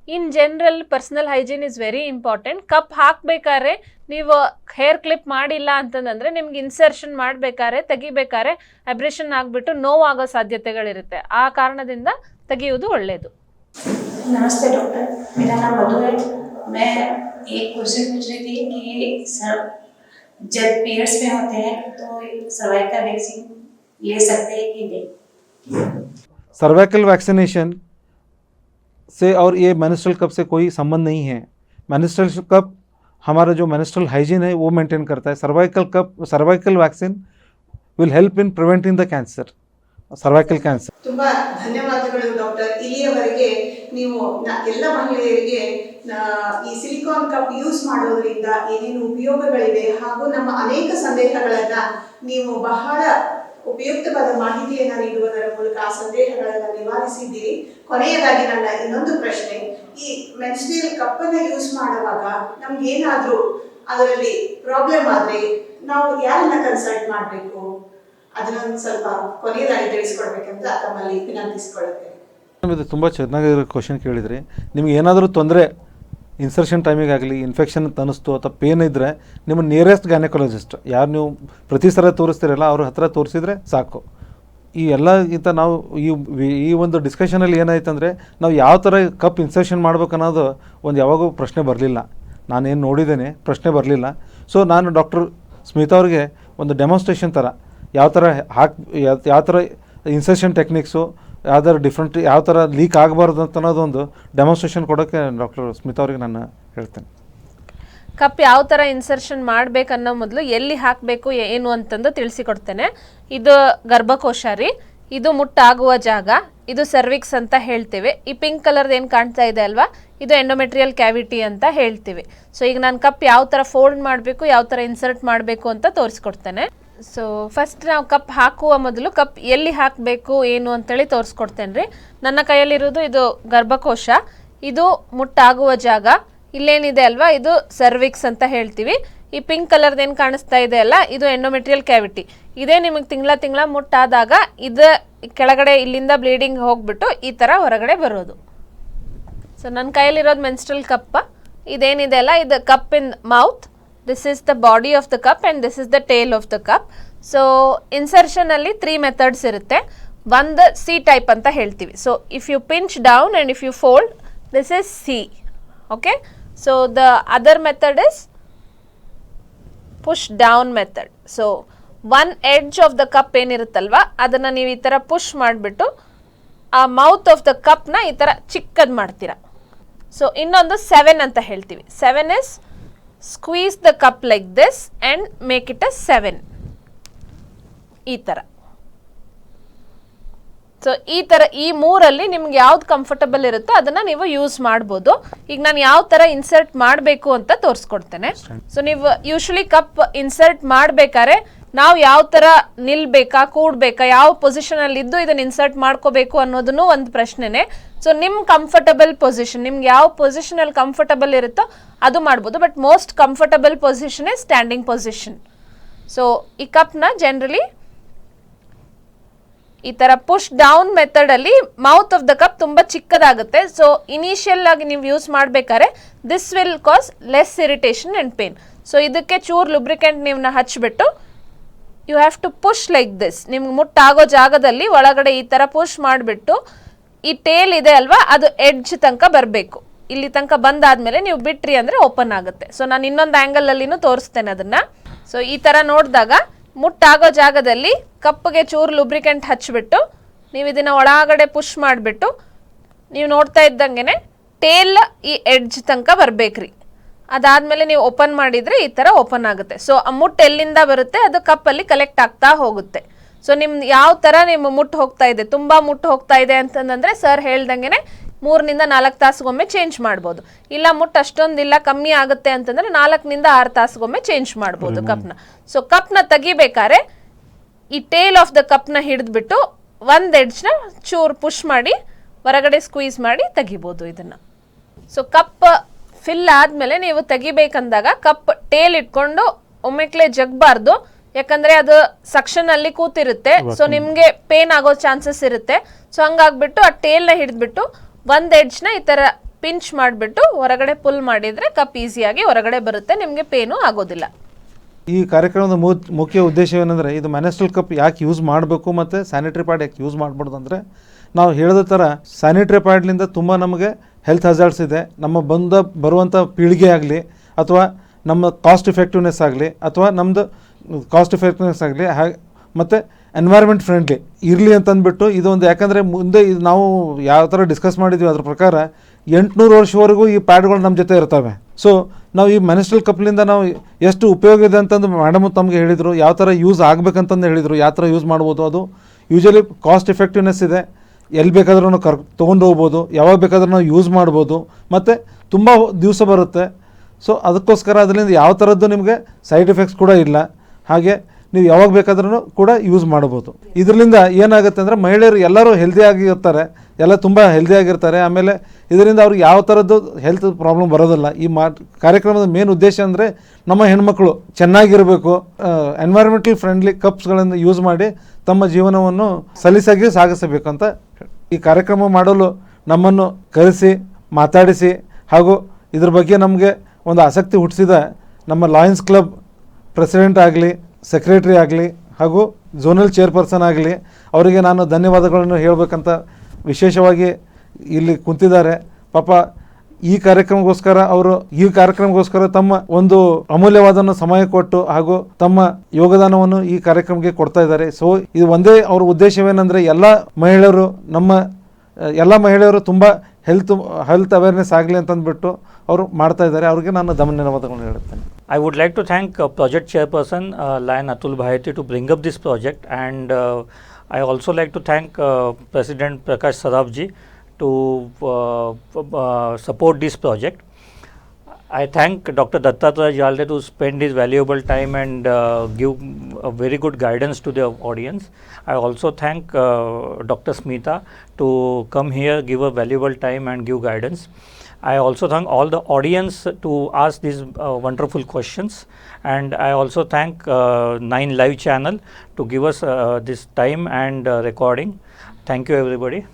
in general personal hygiene is very important cup ಹಾಕ್ಬೇಕಾದ್ರೆ ನೀವು ಹೇರ್ ಕ್ಲಿಪ್ ಮಾಡಿಲ್ಲ ಅಂತಂದ್ರೆ ನಿಮ್ಗೆ ಇನ್ಸರ್ಷನ್ ಮಾಡ್ಬೇಕಾದ್ರೆ ತೆಗಿಬೇಕಾದ್ರೆ ಅಬ್ರೇಷನ್ ಆಗಿಬಿಟ್ಟು ನೋವಾಗೋ ಸಾಧ್ಯತೆಗಳಿರುತ್ತೆ ಆ ಕಾರಣದಿಂದ ತೆಗೆಯುವುದು ಒಳ್ಳೆಯದು नमस्ते डॉक्टर मेरा नाम मधु है मैं एक क्वेश्चन पूछ रही थी कि सर जब पीरियड्स में होते हैं तो सर्वाइकल वैक्सीन ले सकते हैं कि नहीं सर्वाइकल वैक्सीनेशन से और ये मेनिस्ट्रल कप से कोई संबंध नहीं है मेनिस्ट्रल कप हमारा जो मेनिस्ट्रल हाइजीन है वो मेंटेन करता है cervical cup cervical vaccine will help in preventing the cancer cervical cancer ತುಂಬಾ ಧನ್ಯವಾದಗಳು ಡಾಕ್ಟರ್ ಇಲ್ಲಿಯವರೆಗೆ ನೀವು ನ- ಎಲ್ಲ ಮಹಿಳೆಯರಿಗೆ ನ- ಈ ಸಿಲಿಕಾನ್ ಕಪ್ ಯೂಸ್ ಮಾಡೋದ್ರಿಂದ ಏನೇನು ಉಪಯೋಗಗಳಿದೆ ಹಾಗೂ ನಮ್ಮ ಅನೇಕ ಸಂದೇಹಗಳನ್ನ ನೀವು ಬಹಳ ಉಪಯುಕ್ತವಾದ ಮಾಹಿತಿಯನ್ನ ನೀಡುವುದರ ಮೂಲಕ ಆ ಸಂದೇಹಗಳನ್ನ ನಿವಾರಿಸಿದ್ದೀರಿ. ಕೊನೆಯದಾಗಿ ನನ್ನ ಇನ್ನೊಂದು ಪ್ರಶ್ನೆ, ಈ ಮೆನ್ಸ್ಟ್ರಿಯಲ್ ಕಪ್ ಅನ್ನ ಯೂಸ್ ಮಾಡುವಾಗ ನಮ್ಗೆ ಏನಾದ್ರೂ ಅದರಲ್ಲಿ ಪ್ರಾಬ್ಲಮ್ ಆದ್ರೆ ನಾವು ಯಾರನ್ನ ಕನ್ಸಲ್ಟ್ ಮಾಡಬೇಕು? ಅದನ್ನ ಸ್ವಲ್ಪ ಕೊನೆಯದಾಗಿ ತಿಳಿಸ್ಕೊಡ್ಬೇಕಂತ ತಮ್ಮಲ್ಲಿ ವಿನಂತಿಸ್ಕೊಳ್ಳುತ್ತೇನೆ ಇದು ತುಂಬ ಚೆನ್ನಾಗಿರೋ ಕ್ವಶನ್ ಕೇಳಿದ್ರಿ. ನಿಮ್ಗೆ ಏನಾದರೂ ತೊಂದರೆ ಇನ್ಸರ್ಷನ್ ಟೈಮಿಗಾಗಲಿ ಇನ್ಫೆಕ್ಷನ್ ತನಿಸ್ತು ಅಥವಾ ಪೇನ್ ಇದ್ದರೆ ನಿಮ್ಮ ನಿಯರೆಸ್ಟ್ ಗ್ಯಾನಕಾಲಜಿಸ್ಟ್ ಯಾರು ನೀವು ಪ್ರತಿ ಸಲ ತೋರಿಸ್ತೀರಲ್ಲ, ಅವ್ರ ಹತ್ರ ತೋರಿಸಿದ್ರೆ ಸಾಕು. ಈ ಎಲ್ಲಕ್ಕಿಂತ ನಾವು ಈ ಈ ಒಂದು ಡಿಸ್ಕಷನಲ್ಲಿ ಏನಾಯ್ತು ಅಂದರೆ, ನಾವು ಯಾವ ಥರ ಕಪ್ ಇನ್ಸರ್ಷನ್ ಮಾಡ್ಬೇಕು ಅನ್ನೋದು ಒಂದು ಯಾವಾಗೂ ಪ್ರಶ್ನೆ ಬರಲಿಲ್ಲ. ನಾನೇನು ನೋಡಿದ್ದೇನೆ, ಪ್ರಶ್ನೆ ಬರಲಿಲ್ಲ. ಸೊ ನಾನು ಡಾಕ್ಟರ್ ಸ್ಮಿತಾ ಅವ್ರಿಗೆ ಒಂದು ಡೆಮಾನ್ಸ್ಟ್ರೇಷನ್ ಥರ ಯಾವ ಥರ ಹಾಕಿ, ಯಾವ ಥರ ಇನ್ಸರ್ಷನ್ ಟೆಕ್ನಿಕ್ಸು ಯಾವ್ದಾರ ಡಿಫ್ರೆಂಟ್ ಯಾವ ಥರ ಲೀಕ್ ಆಗಬಾರ್ದು ಅಂತ ಅನ್ನೋದೊಂದು ಡೆಮಾನ್ಸ್ಟ್ರೇಷನ್ ಕೊಡೋಕ್ಕೆ ಡಾಕ್ಟರ್ ಸ್ಮಿತಾ ಅವ್ರಿಗೆ ನಾನು ಹೇಳ್ತೇನೆ. ಕಪ್ ಯಾವ ಥರ ಇನ್ಸರ್ಷನ್ ಮಾಡಬೇಕನ್ನೋ ಮೊದಲು ಎಲ್ಲಿ ಹಾಕಬೇಕು ಏನು ಅಂತಂದು ತಿಳಿಸಿಕೊಡ್ತೇನೆ. ಇದು ಗರ್ಭಕೋಶ ರೀ ಇದು ಮುಟ್ಟಾಗುವ ಜಾಗ. ಇದು ಸರ್ವಿಕ್ಸ್ ಅಂತ ಹೇಳ್ತೇವೆ. ಈ ಪಿಂಕ್ ಕಲರ್ದು ಏನು ಕಾಣ್ತಾ ಇದೆ ಅಲ್ವಾ? ಇದು ಎಂಡೋಮೆಟ್ರಿಯಲ್ ಕ್ಯಾವಿಟಿ ಅಂತ ಹೇಳ್ತೀವಿ. ಸೊ ಈಗ ನಾನು ಕಪ್ ಯಾವ ಥರ ಫೋಲ್ಡ್ ಮಾಡಬೇಕು, ಯಾವ ಥರ ಇನ್ಸರ್ಟ್ ಮಾಡಬೇಕು ಅಂತ ತೋರಿಸ್ಕೊಡ್ತೇನೆ. ಸೊ ಫಸ್ಟ್ ನಾವು ಕಪ್ ಹಾಕುವ ಮೊದಲು ಕಪ್ ಎಲ್ಲಿ ಹಾಕಬೇಕು, ಏನು ಅಂತೇಳಿ ತೋರಿಸ್ಕೊಡ್ತೇನೆ ರೀ ನನ್ನ ಕೈಯಲ್ಲಿರೋದು ಇದು ಗರ್ಭಕೋಶ. ಇದು ಮುಟ್ಟಾಗುವ ಜಾಗ. ಇಲ್ಲೇನಿದೆ ಅಲ್ವಾ? ಇದು ಸರ್ವಿಕ್ಸ್ ಅಂತ ಹೇಳ್ತೀವಿ. ಈ ಪಿಂಕ್ ಕಲರ್ದು ಏನು ಕಾಣಿಸ್ತಾ ಇದೆ ಅಲ್ಲ? ಇದು ಎಂಡೋಮೆಟ್ರಿಯಲ್ ಕ್ಯಾವಿಟಿ ಇದೇ ನಿಮಗೆ ತಿಂಗಳ ತಿಂಗಳ ಮುಟ್ಟಾದಾಗ ಇದು ಕೆಳಗಡೆ ಇಲ್ಲಿಂದ ಬ್ಲೀಡಿಂಗ್ ಹೋಗ್ಬಿಟ್ಟು ಈ ಥರ ಹೊರಗಡೆ ಬರೋದು. ಸೊ ನನ್ನ ಕೈಯಲ್ಲಿರೋದು ಮೆನ್ಸ್ಟ್ರಲ್ ಕಪ್ಪ ಇದೇನಿದೆ ಅಲ್ಲ? ಇದು cup in mouth this is the body of the cup and this is the tail of the cup so ಇನ್ಸರ್ಷನಲ್ಲಿ three methods ಇರುತ್ತೆ. ಒಂದು ಸಿ ಟೈಪ್ ಅಂತ ಹೇಳ್ತೀವಿ. So if you pinch down and if you fold this is C okay so the other method is push down method so one edge of the cup ಏನಿರುತ್ತಲ್ವಾ, ಅದನ್ನು ನೀವು ಈ ಥರ push ಮಾಡಿಬಿಟ್ಟು, ಆ ಮೌತ್ ಆಫ್ ದ ಕಪ್ನ ಈ ಥರ ಚಿಕ್ಕದು ಮಾಡ್ತೀರಾ. ಸೊ ಇನ್ನೊಂದು ಸೆವೆನ್ ಅಂತ ಹೇಳ್ತೀವಿ. Seven is squeeze the cup like this and make it a seven ಈ ಥರ ಸೊ ಈ ಥರ ಈ ಮೂರಲ್ಲಿ ನಿಮ್ಗೆ ಯಾವ್ದು ಕಂಫರ್ಟಬಲ್ ಇರುತ್ತೋ ಅದನ್ನ ನೀವು ಯೂಸ್ ಮಾಡ್ಬೋದು. ಈಗ ನಾನು ಯಾವ ಥರ ಇನ್ಸರ್ಟ್ ಮಾಡಬೇಕು ಅಂತ ತೋರಿಸ್ಕೊಡ್ತೇನೆ. ಸೊ ನೀವು ಯೂಶ್ವಲಿ ಕಪ್ ಇನ್ಸರ್ಟ್ ಮಾಡ್ಬೇಕಾದ್ರೆ ನಾವು ಯಾವ ತರ ನಿಲ್ಬೇಕಾ, ಕೂಡ್ಬೇಕಾ, ಯಾವ ಪೊಸಿಷನ್ ಅಲ್ಲಿ ಇದ್ದು ಇದನ್ನ ಇನ್ಸರ್ಟ್ ಮಾಡ್ಕೋಬೇಕು ಅನ್ನೋದನ್ನು ಒಂದು ಪ್ರಶ್ನೆನೇ. ಸೊ ನಿಮ್ಮ ಕಂಫರ್ಟಬಲ್ ಪೊಸಿಷನ್ ನಿಮ್ಗೆ ಯಾವ ಪೊಸಿಷನ್ ಅಲ್ಲಿ ಕಂಫರ್ಟಬಲ್ ಇರುತ್ತೋ ಅದು ಮಾಡ್ಬೋದು. But most comfortable position standing position so ಈ ಕಪ್ನ ಜನರಲಿ ಈ ತರ ಪುಷ್ ಡೌನ್ ಮೆಥಡ್ ಅಲ್ಲಿ ಮೌತ್ ಆಫ್ ದ ಕಪ್ ತುಂಬಾ ಚಿಕ್ಕದಾಗುತ್ತೆ. ಸೊ ಇನಿಷಿಯಲ್ ಆಗಿ ನೀವು ಯೂಸ್ ಮಾಡ್ಬೇಕಾದ್ರೆ this will cause less irritation and pain so ಇದಕ್ಕೆ ಚೂರ್ ಲುಬ್ರಿಕೆಂಟ್ ನೀವು ಹಚ್ಬಿಟ್ಟು you have to push like this ನಿಮ್ಗೆ ಮುಟ್ಟಾಗೋ ಜಾಗದಲ್ಲಿ ಒಳಗಡೆ ಈ ಥರ ಪುಷ್ ಮಾಡಿಬಿಟ್ಟು ಈ ಟೇಲ್ ಇದೆ ಅಲ್ವಾ, ಅದು ಎಡ್ಜ್ ತನಕ ಬರಬೇಕು. ಇಲ್ಲಿ ತನಕ ಬಂದಾದ್ಮೇಲೆ ನೀವು ಬಿಟ್ರಿ ಅಂದರೆ ಓಪನ್ ಆಗುತ್ತೆ. ಸೊ ನಾನು ಇನ್ನೊಂದು ಆ್ಯಂಗಲಲ್ಲಿನೂ ತೋರಿಸ್ತೇನೆ ಅದನ್ನು. ಸೊ ಈ ಥರ ನೋಡಿದಾಗ ಮುಟ್ಟಾಗೋ ಜಾಗದಲ್ಲಿ ಕಪ್ಪಗೆ ಚೂರು ಲುಬ್ರಿಕೆಂಟ್ ಹಚ್ಚಿಬಿಟ್ಟು ನೀವು ಇದನ್ನು ಒಳಗಡೆ ಪುಷ್ ಮಾಡಿಬಿಟ್ಟು, ನೀವು ನೋಡ್ತಾ ಇದ್ದಂಗೆ ಟೇಲ್ ಈ ಎಡ್ಜ್ ತನಕ ಬರ್ಬೇಕ್ರಿ. ಅದಾದ್ಮೇಲೆ ನೀವು ಓಪನ್ ಮಾಡಿದ್ರೆ ಈ ತರ ಓಪನ್ ಆಗುತ್ತೆ. ಸೊ ಆ ಮುಟ್ಟು ಎಲ್ಲಿಂದ ಬರುತ್ತೆ? ಅದು ಕಪ್ಪಲ್ಲಿ ಕಲೆಕ್ಟ್ ಆಗ್ತಾ ಹೋಗುತ್ತೆ. ಸೊ ನಿಮ್ ಯಾವ ತರ ನಿಮ್ಮ ಮುಟ್ಟು ಹೋಗ್ತಾ ಇದೆ ತುಂಬಾ ಮುಟ್ಟು ಹೋಗ್ತಾ ಇದೆ ಅಂತಂದ್ರೆ ಸರ್ ಹೇಳ್ದಂಗೆನೆ ಮೂರನಿಂದ ನಾಲ್ಕು ತಾಸಿಗೊಮ್ಮೆ ಚೇಂಜ್ ಮಾಡ್ಬೋದು. ಇಲ್ಲ ಮುಟ್ಟು ಅಷ್ಟೊಂದಿಲ್ಲ ಕಮ್ಮಿ ಆಗುತ್ತೆ ಅಂತಂದ್ರೆ ನಾಲ್ಕಿನಿಂದ ಆರು ತಾಸಿಗೊಮ್ಮೆ ಚೇಂಜ್ ಮಾಡ್ಬೋದು ಕಪ್ನ. ಸೊ ಕಪ್ನ ತೆಗಿಬೇಕಾದ್ರೆ ಈ ಟೇಲ್ ಆಫ್ ದ ಕಪ್ನ ಹಿಡಿದ್ಬಿಟ್ಟು ಒಂದು ಎಡ್ಜ್ನ ಚೂರು ಪುಷ್ ಮಾಡಿ ಹೊರಗಡೆ ಸ್ಕ್ವೀಸ್ ಮಾಡಿ ತೆಗಿಬೋದು ಇದನ್ನ. ಸೊ ಕಪ್ ಫಿಲ್ ಆದ್ಮೇಲೆ ನೀವು ತೆಗಿಬೇಕಂದಾಗ ಕಪ್ ಟೇಲ್ ಇಟ್ಕೊಂಡು ಒಮ್ಮೆಕ್ಲೆ ಜಗ್ಬಾರ್ದು. ಯಾಕಂದ್ರೆ ಅದು ಸಕ್ಷನ್ ಅಲ್ಲಿ ಕೂತಿರುತ್ತೆ. ಸೊ ನಿಮ್ಗೆ ಪೇನ್ ಆಗೋ ಚಾನ್ಸಸ್ ಇರುತ್ತೆ. ಸೊ ಹಂಗಾಗ್ಬಿಟ್ಟು ಆ ಟೇಲ್ನ ಹಿಡಿದ್ಬಿಟ್ಟು ಒಂದ್ ಎಡ್ಜ್ನ ಈ ತರ ಪಿಂಚ್ ಮಾಡಿಬಿಟ್ಟು ಹೊರಗಡೆ ಪುಲ್ ಮಾಡಿದ್ರೆ ಕಪ್ ಈಸಿಯಾಗಿ ಹೊರಗಡೆ ಬರುತ್ತೆ. ನಿಮಗೆ ಪೇನು ಆಗೋದಿಲ್ಲ. ಈ ಕಾರ್ಯಕ್ರಮದ ಮುಖ್ಯ ಉದ್ದೇಶ ಏನಂದ್ರೆ ಇದು ಮೆನೆಸ್ಟ್ರಲ್ ಕಪ್ ಯಾಕೆ ಯೂಸ್ ಮಾಡಬೇಕು ಮತ್ತು ಸ್ಯಾನಿಟರಿ ಪ್ಯಾಡ್ ಯಾಕೆ ಯೂಸ್ ಮಾಡಬಾರ್ದು ಅಂದರೆ ನಾವು ಹೇಳಿದ ಥರ ಸ್ಯಾನಿಟರಿ ಪ್ಯಾಡ್ಲಿಂದ ತುಂಬ ನಮಗೆ ಹೆಲ್ತ್ ಹಜಾರ್ಡ್ಸ್ ಇದೆ. ನಮ್ಮ ಬಂದ ಬರುವಂಥ ಪೀಳಿಗೆ ಆಗಲಿ, ಅಥವಾ ನಮ್ಮ ಕಾಸ್ಟ್ ಎಫೆಕ್ಟಿವ್ನೆಸ್ ಆಗಲಿ, ಅಥವಾ ನಮ್ಮದು ಕಾಸ್ಟ್ ಎಫೆಕ್ಟಿವ್ನೆಸ್ ಆಗಲಿ ಹಾಗೆ ಮತ್ತು ಎನ್ವೈರ್ಮೆಂಟ್ ಫ್ರೆಂಡ್ಲಿ ಇರಲಿ ಅಂತಂದ್ಬಿಟ್ಟು ಇದೊಂದು, ಯಾಕಂದರೆ ಮುಂದೆ ಇದು ನಾವು ಯಾವ ಥರ ಡಿಸ್ಕಸ್ ಮಾಡಿದ್ವಿ ಅದ್ರ ಪ್ರಕಾರ ಎಂಟುನೂರು ವರ್ಷವರೆಗೂ ಈ ಪ್ಯಾಡ್ಗಳು ನಮ್ಮ ಜೊತೆ ಇರ್ತವೆ. ಸೊ ನಾವು ಈ ಮೆನಿಸ್ಟ್ರಲ್ ಕಪ್ಲಿಂದ ನಾವು ಎಷ್ಟು ಉಪಯೋಗ ಇದೆ ಅಂತಂದು ಮೇಡಮ್ ತಮಗೆ ಹೇಳಿದರು. ಯಾವ ಥರ ಯೂಸ್ ಆಗಬೇಕಂತಂದು ಹೇಳಿದರು. ಯಾವ ಥರ ಯೂಸ್ ಮಾಡ್ಬೋದು ಅದು. ಯೂಶಲಿ ಕಾಸ್ಟ್ ಎಫೆಕ್ಟಿವ್ನೆಸ್ ಇದೆ. ಎಲ್ಲಿ ಬೇಕಾದ್ರೂ ಕರ್, ತೊಗೊಂಡು ಹೋಗ್ಬೋದು, ಯಾವಾಗ ಬೇಕಾದ್ರೂ ನಾವು ಯೂಸ್ ಮಾಡ್ಬೋದು, ಮತ್ತು ತುಂಬ ದಿವಸ ಬರುತ್ತೆ. ಸೊ ಅದಕ್ಕೋಸ್ಕರ ಅದರಿಂದ ಯಾವ ಥರದ್ದು ನಿಮಗೆ ಸೈಡ್ ಎಫೆಕ್ಟ್ಸ್ ಕೂಡ ಇಲ್ಲ. ಹಾಗೆ ನೀವು ಯಾವಾಗ ಬೇಕಾದ್ರೂ ಕೂಡ ಯೂಸ್ ಮಾಡ್ಬೋದು ಇದರಿಂದ ಏನಾಗುತ್ತೆ ಅಂದರೆ ಮಹಿಳೆಯರು ಎಲ್ಲರೂ ಹೆಲ್ದಿಯಾಗಿ ಇರ್ತಾರೆ, ಎಲ್ಲ ತುಂಬ ಹೆಲ್ದಿಯಾಗಿರ್ತಾರೆ ಆಮೇಲೆ ಇದರಿಂದ ಅವ್ರಿಗೆ ಯಾವ ಥರದ್ದು ಹೆಲ್ತ್ ಪ್ರಾಬ್ಲಮ್ ಬರೋದಿಲ್ಲ. ಈ ಮಾ, ಕಾರ್ಯಕ್ರಮದ ಮೇನ್ ಉದ್ದೇಶ ಅಂದರೆ ನಮ್ಮ ಹೆಣ್ಮಕ್ಳು ಚೆನ್ನಾಗಿರಬೇಕು ಎನ್ವೈರ್ಮೆಂಟಲ್ ಫ್ರೆಂಡ್ಲಿ ಕಪ್ಸ್ಗಳನ್ನು ಯೂಸ್ ಮಾಡಿ ತಮ್ಮ ಜೀವನವನ್ನು ಸಲೀಸಾಗಿ ಸಾಗಿಸಬೇಕು ಅಂತ ಈ ಕಾರ್ಯಕ್ರಮ ಮಾಡಲು ನಮ್ಮನ್ನು ಕರೆಸಿ, ಮಾತಾಡಿಸಿ, ಹಾಗೂ ಇದ್ರ ಬಗ್ಗೆ ನಮಗೆ ಒಂದು ಆಸಕ್ತಿ ಹುಟ್ಟಿಸಿದ ನಮ್ಮ ಲಾಯನ್ಸ್ ಕ್ಲಬ್ ಪ್ರೆಸಿಡೆಂಟ್ ಆಗಲಿ ಸೆಕ್ರೆಟ್ರಿ ಆಗಲಿ ಹಾಗೂ ಝೋನಲ್ ಚೇರ್ಪರ್ಸನ್ ಆಗಲಿ ಅವರಿಗೆ ನಾನು ಧನ್ಯವಾದಗಳನ್ನು ಹೇಳಬೇಕಂತ ವಿಶೇಷವಾಗಿ ಇಲ್ಲಿ ಕುಂತಿದ್ದಾರೆ. ಪಾಪ ಈ ಕಾರ್ಯಕ್ರಮಕ್ಕೋಸ್ಕರ ಅವರು ಈ ಕಾರ್ಯಕ್ರಮಕ್ಕೋಸ್ಕರ ತಮ್ಮ ಒಂದು ಅಮೂಲ್ಯವಾದ ಸಮಯ ಕೊಟ್ಟು ಹಾಗೂ ತಮ್ಮ ಯೋಗದಾನವನ್ನು ಈ ಕಾರ್ಯಕ್ರಮಕ್ಕೆ ಕೊಡ್ತಾ ಇದ್ದಾರೆ. ಸೊ ಇದು ಒಂದೇ ಅವ್ರ ಉದ್ದೇಶವೇನೆಂದರೆ ಎಲ್ಲ ಮಹಿಳೆಯರು ನಮ್ಮ, ಎಲ್ಲ ಮಹಿಳೆಯರು ತುಂಬ ಹೆಲ್ತ್ ಹೆಲ್ತ್ ಅವೇರ್ನೆಸ್ ಆಗಲಿ ಅಂತಂದ್ಬಿಟ್ಟು ಅವರು ಮಾಡ್ತಾ ಇದ್ದಾರೆ. ಅವ್ರಿಗೆ ನಾನು ಧನ್ಯವಾದಗಳನ್ನು ಹೇಳುತ್ತೇನೆ. I would like to thank uh, project chairperson uh, Lion Atul to bring up this project and uh, I also like to thank uh, President Prakash Sarabji to uh, uh, support this project. I thank Dr. Dattatreya Jalde to spend his valuable time and uh, give a very good guidance to the audience. I also thank uh, Dr. Smita to come here, give a valuable time and give guidance. I also thank all the audience to ask these uh, wonderful questions. And I also thank uh, Nine Live channel to give us uh, this time and uh, recording. Thank you, everybody.